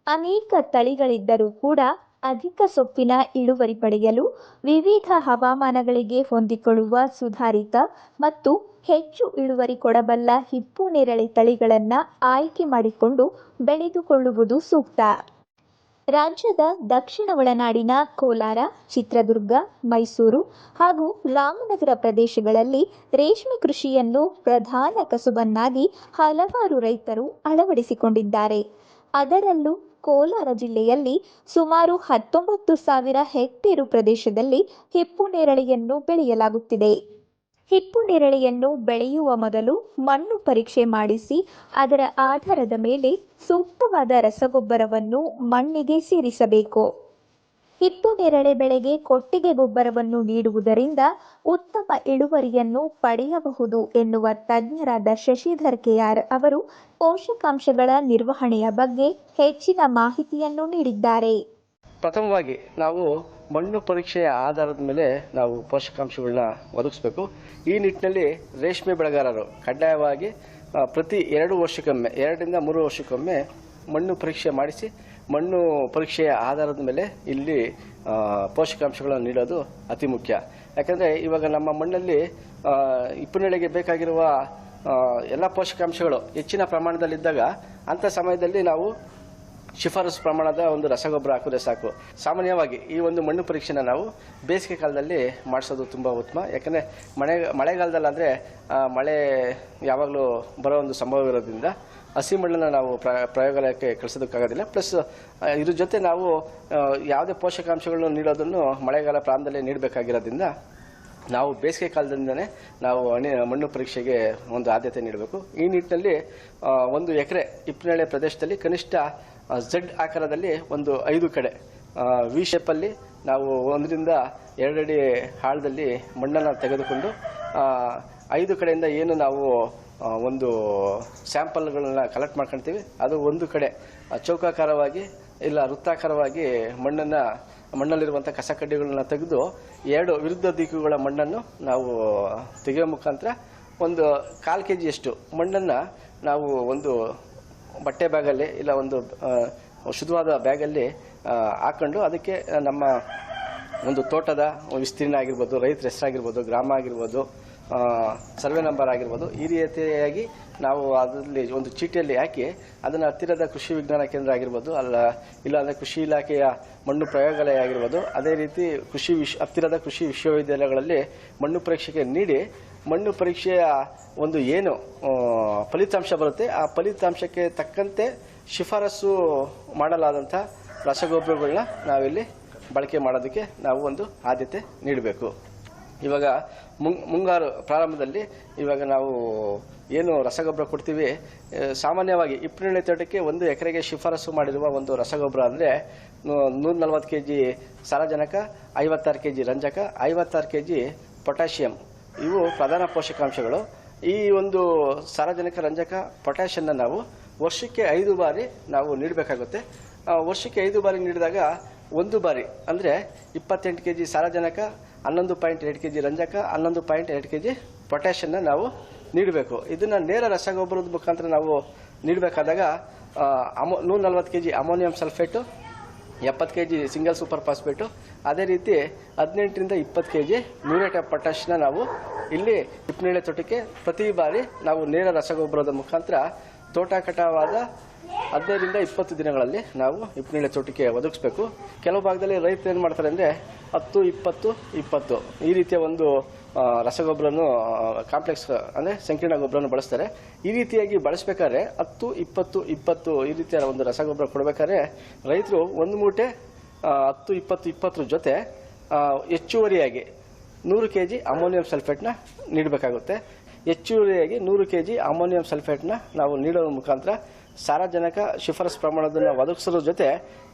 ಅನೇಕ ತಳಿಗಳಿದ್ದರೂ ಕೂಡ ಅಧಿಕ ಸೊಪ್ಪಿನ ಇಳುವರಿ ಪಡೆಯಲು ವಿವಿಧ ಹವಾಮಾನಗಳಿಗೆ ಹೊಂದಿಕೊಳ್ಳುವ ಸುಧಾರಿತ ಮತ್ತು ಹೆಚ್ಚು ಇಳುವರಿ ಕೊಡಬಲ್ಲ ಹಿಪ್ಪು ನೇರಳೆ ತಳಿಗಳನ್ನು ಆಯ್ಕೆ ಮಾಡಿಕೊಂಡು ಬೆಳೆದುಕೊಳ್ಳುವುದು ಸೂಕ್ತ. ರಾಜ್ಯದ ದಕ್ಷಿಣ ಒಳನಾಡಿನ ಕೋಲಾರ, ಚಿತ್ರದುರ್ಗ, ಮೈಸೂರು ಹಾಗೂ ರಾಮನಗರ ಪ್ರದೇಶಗಳಲ್ಲಿ ರೇಷ್ಮೆ ಕೃಷಿಯನ್ನು ಪ್ರಧಾನ ಕಸುಬನ್ನಾಗಿ ಹಲವಾರು ರೈತರು ಅಳವಡಿಸಿಕೊಂಡಿದ್ದಾರೆ. ಅದರಲ್ಲೂ ಕೋಲಾರ ಜಿಲ್ಲೆಯಲ್ಲಿ ಸುಮಾರು ಹತ್ತೊಂಬತ್ತು ಸಾವಿರ ಹೆಕ್ಟೇರು ಪ್ರದೇಶದಲ್ಲಿ ಹಿಪ್ಪು ನೇರಳೆಯನ್ನು ಬೆಳೆಯಲಾಗುತ್ತಿದೆ. ಹಿಪ್ಪು ನೇರಳೆಯನ್ನು ಬೆಳೆಯುವ ಮೊದಲು ಮಣ್ಣು ಪರೀಕ್ಷೆ ಮಾಡಿಸಿ, ಅದರ ಆಧಾರದ ಮೇಲೆ ಸೂಕ್ತವಾದ ರಸಗೊಬ್ಬರವನ್ನು ಮಣ್ಣಿಗೆ ಸೇರಿಸಬೇಕು. ಹಿಪ್ಪು ನೇರಳೆ ಬೆಳೆಗೆ ಕೊಟ್ಟಿಗೆ ಗೊಬ್ಬರವನ್ನು ನೀಡುವುದರಿಂದ ಉತ್ತಮ ಇಳುವರಿಯನ್ನು ಪಡೆಯಬಹುದು ಎನ್ನುವ ತಜ್ಞರಾದ ಶಶಿಧರ್ ಕೆಆರ್ ಅವರು ಪೋಷಕಾಂಶಗಳ ನಿರ್ವಹಣೆಯ ಬಗ್ಗೆ ಹೆಚ್ಚಿನ ಮಾಹಿತಿಯನ್ನು ನೀಡಿದ್ದಾರೆ. ಪ್ರಥಮವಾಗಿ ನಾವು ಮಣ್ಣು ಪರೀಕ್ಷೆಯ ಆಧಾರದ ಮೇಲೆ ನಾವು ಪೋಷಕಾಂಶಗಳನ್ನ ಒದಗಿಸಬೇಕು. ಈ ನಿಟ್ಟಿನಲ್ಲಿ ರೇಷ್ಮೆ ಬೆಳೆಗಾರರು ಕಡ್ಡಾಯವಾಗಿ ಪ್ರತಿ ಎರಡು ವರ್ಷಕ್ಕೊಮ್ಮೆ, ಎರಡರಿಂದ ಮೂರು ವರ್ಷಕ್ಕೊಮ್ಮೆ ಮಣ್ಣು ಪರೀಕ್ಷೆ ಮಾಡಿಸಿ ಮಣ್ಣು ಪರೀಕ್ಷೆಯ ಆಧಾರದ ಮೇಲೆ ಇಲ್ಲಿ ಪೋಷಕಾಂಶಗಳನ್ನು ನೀಡೋದು ಅತಿ ಮುಖ್ಯ. ಯಾಕಂದರೆ ಇವಾಗ ನಮ್ಮ ಮಣ್ಣಲ್ಲಿ ಆ, ಹಿಪ್ಪುನೆಳೆಗೆ ಬೇಕಾಗಿರುವ ಎಲ್ಲ ಪೋಷಕಾಂಶಗಳು ಹೆಚ್ಚಿನ ಪ್ರಮಾಣದಲ್ಲಿದ್ದಾಗ ಅಂಥ ಸಮಯದಲ್ಲಿ ನಾವು ಶಿಫಾರಸು ಪ್ರಮಾಣದ ಒಂದು ರಸಗೊಬ್ಬರ ಹಾಕಿದ್ರೆ ಸಾಕು. ಸಾಮಾನ್ಯವಾಗಿ ಈ ಒಂದು ಮಣ್ಣು ಪರೀಕ್ಷೆನ ನಾವು ಬೇಸಿಗೆ ಕಾಲದಲ್ಲಿ ಮಾಡಿಸೋದು ತುಂಬ ಉತ್ತಮ. ಯಾಕಂದರೆ ಮಳೆ ಮಳೆಗಾಲದಲ್ಲಾದರೆ ಮಳೆ ಯಾವಾಗಲೂ ಬರೋ ಒಂದು ಸಂಭವ ಇರೋದ್ರಿಂದ ಹಸಿ ಮಣ್ಣನ್ನು ನಾವು ಪ್ರ, ಪ್ರಯೋಗಾಲಯಕ್ಕೆ ಕಳಿಸೋದಕ್ಕಾಗೋದಿಲ್ಲ. ಪ್ಲಸ್ ಇದ್ರ ಜೊತೆ ನಾವು ಯಾವುದೇ ಪೋಷಕಾಂಶಗಳನ್ನು ನೀಡೋದನ್ನು ಮಳೆಗಾಲ ಪ್ರಾಂತದಲ್ಲೇ ನೀಡಬೇಕಾಗಿರೋದ್ರಿಂದ ನಾವು ಬೇಸಿಗೆ ಕಾಲದಿಂದನೇ ನಾವು ಮಣ್ಣು ಪರೀಕ್ಷೆಗೆ ಒಂದು ಆದ್ಯತೆ ನೀಡಬೇಕು. ಈ ನಿಟ್ಟಿನಲ್ಲಿ ಒಂದು ಎಕರೆ ಇಪ್ಪನೇಳೆ ಪ್ರದೇಶದಲ್ಲಿ ಕನಿಷ್ಠ ಝಡ್ ಆಕಾರದಲ್ಲಿ ಒಂದು ಐದು ಕಡೆ ವಿ ಶೇಪಲ್ಲಿ ನಾವು ಒಂದರಿಂದ ಎರಡಡಿ ಆಳದಲ್ಲಿ ಮಣ್ಣನ್ನು ತೆಗೆದುಕೊಂಡು ಐದು ಕಡೆಯಿಂದ ಏನು ನಾವು ಒಂದು ಸ್ಯಾಂಪಲ್ಗಳನ್ನ ಕಲೆಕ್ಟ್ ಮಾಡ್ಕೊಳ್ತೀವಿ ಅದು ಒಂದು ಕಡೆ ಚೌಕಾಕಾರವಾಗಿ ಇಲ್ಲ ವೃತ್ತಾಕಾರವಾಗಿ ಮಣ್ಣನ್ನು ಮಣ್ಣಲ್ಲಿರುವಂಥ ಕಸ ಕಡ್ಡಿಗಳನ್ನ ತೆಗೆದು ಎರಡು ವಿರುದ್ಧ ದಿಕ್ಕುಗಳ ಮಣ್ಣನ್ನು ನಾವು ತೆಗೆಯೋ ಮುಖಾಂತರ ಒಂದು ಕಾಲು ಕೆ ಜಿಯಷ್ಟು ಮಣ್ಣನ್ನು ನಾವು ಒಂದು ಬಟ್ಟೆ ಬ್ಯಾಗಲ್ಲಿ ಇಲ್ಲ ಒಂದು ಶುದ್ಧವಾದ ಬ್ಯಾಗಲ್ಲಿ ಹಾಕ್ಕೊಂಡು ಅದಕ್ಕೆ ನಮ್ಮ ಒಂದು ತೋಟದ ವಿಸ್ತೀರ್ಣ ಆಗಿರ್ಬೋದು, ರೈತರ ಹೆಸರಾಗಿರ್ಬೋದು, ಗ್ರಾಮ ಆಗಿರ್ಬೋದು ಸರ್ವೆ ನಂಬರ್ ಆಗಿರ್ಬೋದು, ಈ ರೀತಿಯಾಗಿ ನಾವು ಅದರಲ್ಲಿ ಒಂದು ಚೀಟಿಯಲ್ಲಿ ಹಾಕಿ ಅದನ್ನು ಹತ್ತಿರದ ಕೃಷಿ ವಿಜ್ಞಾನ ಕೇಂದ್ರ ಆಗಿರ್ಬೋದು, ಅಲ್ಲ, ಇಲ್ಲಾಂದರೆ ಕೃಷಿ ಇಲಾಖೆಯ ಮಣ್ಣು ಪ್ರಯೋಗಾಲಯ ಆಗಿರ್ಬೋದು, ಅದೇ ರೀತಿ ಕೃಷಿ ವಿಶ್, ಹತ್ತಿರದ ಕೃಷಿ ವಿಶ್ವವಿದ್ಯಾಲಯಗಳಲ್ಲಿ ಮಣ್ಣು ಪರೀಕ್ಷೆಗೆ ನೀಡಿ, ಮಣ್ಣು ಪರೀಕ್ಷೆಯ ಒಂದು ಏನು ಫಲಿತಾಂಶ ಬರುತ್ತೆ, ಆ ಫಲಿತಾಂಶಕ್ಕೆ ತಕ್ಕಂತೆ ಶಿಫಾರಸು ಮಾಡಲಾದಂಥ ರಸಗೊಬ್ಬರಗಳನ್ನ ನಾವಿಲ್ಲಿ ಬಳಕೆ ಮಾಡೋದಕ್ಕೆ ನಾವು ಒಂದು ಆದ್ಯತೆ ನೀಡಬೇಕು. ಇವಾಗ ಮುಂಗಾರು ಪ್ರಾರಂಭದಲ್ಲಿ ಇವಾಗ ನಾವು ಏನು ರಸಗೊಬ್ಬರ ಕೊಡ್ತೀವಿ ಸಾಮಾನ್ಯವಾಗಿ ಇಪ್ಪನೇಳೆ ತೋಟಕ್ಕೆ ಒಂದು ಎಕರೆಗೆ ಶಿಫಾರಸು ಮಾಡಿರುವ ಒಂದು ರಸಗೊಬ್ಬರ ಅಂದರೆ ನೂರ ನಲ್ವತ್ತು ಕೆ ಜಿ ಸಾರಜನಕ, ಐವತ್ತಾರು ಕೆ ಜಿ ರಂಜಕ, ಐವತ್ತಾರು ಕೆ ಜಿ ಪೊಟ್ಯಾಷಿಯಂ. ಇವು ಪ್ರಧಾನ ಪೋಷಕಾಂಶಗಳು. ಈ ಒಂದು ಸಾರಜನಕ, ರಂಜಕ ಪೊಟ್ಯಾಷಿಯನ್ನ ನಾವು ವರ್ಷಕ್ಕೆ ಐದು ಬಾರಿ ನಾವು ನೀಡಬೇಕಾಗುತ್ತೆ. ವರ್ಷಕ್ಕೆ ಐದು ಬಾರಿ ನೀಡಿದಾಗ ಒಂದು ಬಾರಿ ಅಂದರೆ ಇಪ್ಪತ್ತೆಂಟು ಕೆ ಜಿ ಸಾರಜನಕ ಹನ್ನೊಂದು ಪಾಯಿಂಟ್ ಎರಡು ಕೆ ಜಿ ರಂಜಕ, ಹನ್ನೊಂದು ಪಾಯಿಂಟ್ ಎರಡು ಕೆ ಜಿ ಪೊಟ್ಯಾಷನ್ನ ನಾವು ನೀಡಬೇಕು. ಇದನ್ನು ನೇರ ರಸಗೊಬ್ಬರದ ಮುಖಾಂತರ ನಾವು ನೀಡಬೇಕಾದಾಗ ಅಮೋ ನೂರ ನಲ್ವತ್ತು ಕೆ ಜಿ ಅಮೋನಿಯಂ ಸಲ್ಫೇಟು, ಎಪ್ಪತ್ತು K G single super phosphate, ಅದೇ ರೀತಿ ಹದಿನೆಂಟರಿಂದ ಇಪ್ಪತ್ತು ಕೆ ಜಿ ಮ್ಯೂರೇಟ್ ಆಫ್ ಪೊಟ್ಯಾಷನ್ನ ನಾವು ಇಲ್ಲಿ ಹಿಪ್ಪನೇಳೆ ತೋಟಕ್ಕೆ ಪ್ರತಿ ಬಾರಿ ನಾವು ನೇರ ರಸಗೊಬ್ಬರದ ಮುಖಾಂತರ ತೋಟ ಕಟಾವಾದ ಹದಿನೈದರಿಂದ ಇಪ್ಪತ್ತು ದಿನಗಳಲ್ಲಿ ನಾವು ಹಿಪ್ಪನೇಳೆ ಚೌಟಿಕೆ ಒದಗಿಸ್ಬೇಕು. ಕೆಲವು ಭಾಗದಲ್ಲಿ ರೈತರು ಏನು ಮಾಡ್ತಾರೆ ಅಂದರೆ ಹತ್ತು, ಇಪ್ಪತ್ತು ಇಪ್ಪತ್ತು ಈ ರೀತಿಯ ಒಂದು ರಸಗೊಬ್ಬರನು ಕಾಂಪ್ಲೆಕ್ಸ್ ಅಂದರೆ ಸಂಕೀರ್ಣ ಗೊಬ್ಬರನ್ನು ಬಳಸ್ತಾರೆ. ಈ ರೀತಿಯಾಗಿ ಬಳಸಬೇಕಾದ್ರೆ ಹತ್ತು, ಇಪ್ಪತ್ತು ಇಪ್ಪತ್ತು ಈ ರೀತಿಯ ಒಂದು ರಸಗೊಬ್ಬರ ಕೊಡಬೇಕಾದ್ರೆ ರೈತರು ಒಂದು ಮೂಟೆ ಹತ್ತು, ಇಪ್ಪತ್ತು, ಇಪ್ಪತ್ತರ ಜೊತೆ ಹೆಚ್ಚುವರಿಯಾಗಿ ನೂರು ಕೆ ಜಿ ಅಮೋನಿಯಂ ಸಲ್ಫೇಟ್ನ ನೀಡಬೇಕಾಗುತ್ತೆ. ಹೆಚ್ಚುವರಿಯಾಗಿ ನೂರು ಕೆ ಜಿ ಅಮೋನಿಯಂ ಸಲ್ಫೇಟ್ನ ನಾವು ನೀಡುವ ಮುಖಾಂತರ ಸಾರಜನಕ ಶಿಫಾರಸ್ ಪ್ರಮಾಣದನ್ನು ಒದಗಿಸೋದ್ರ ಜೊತೆ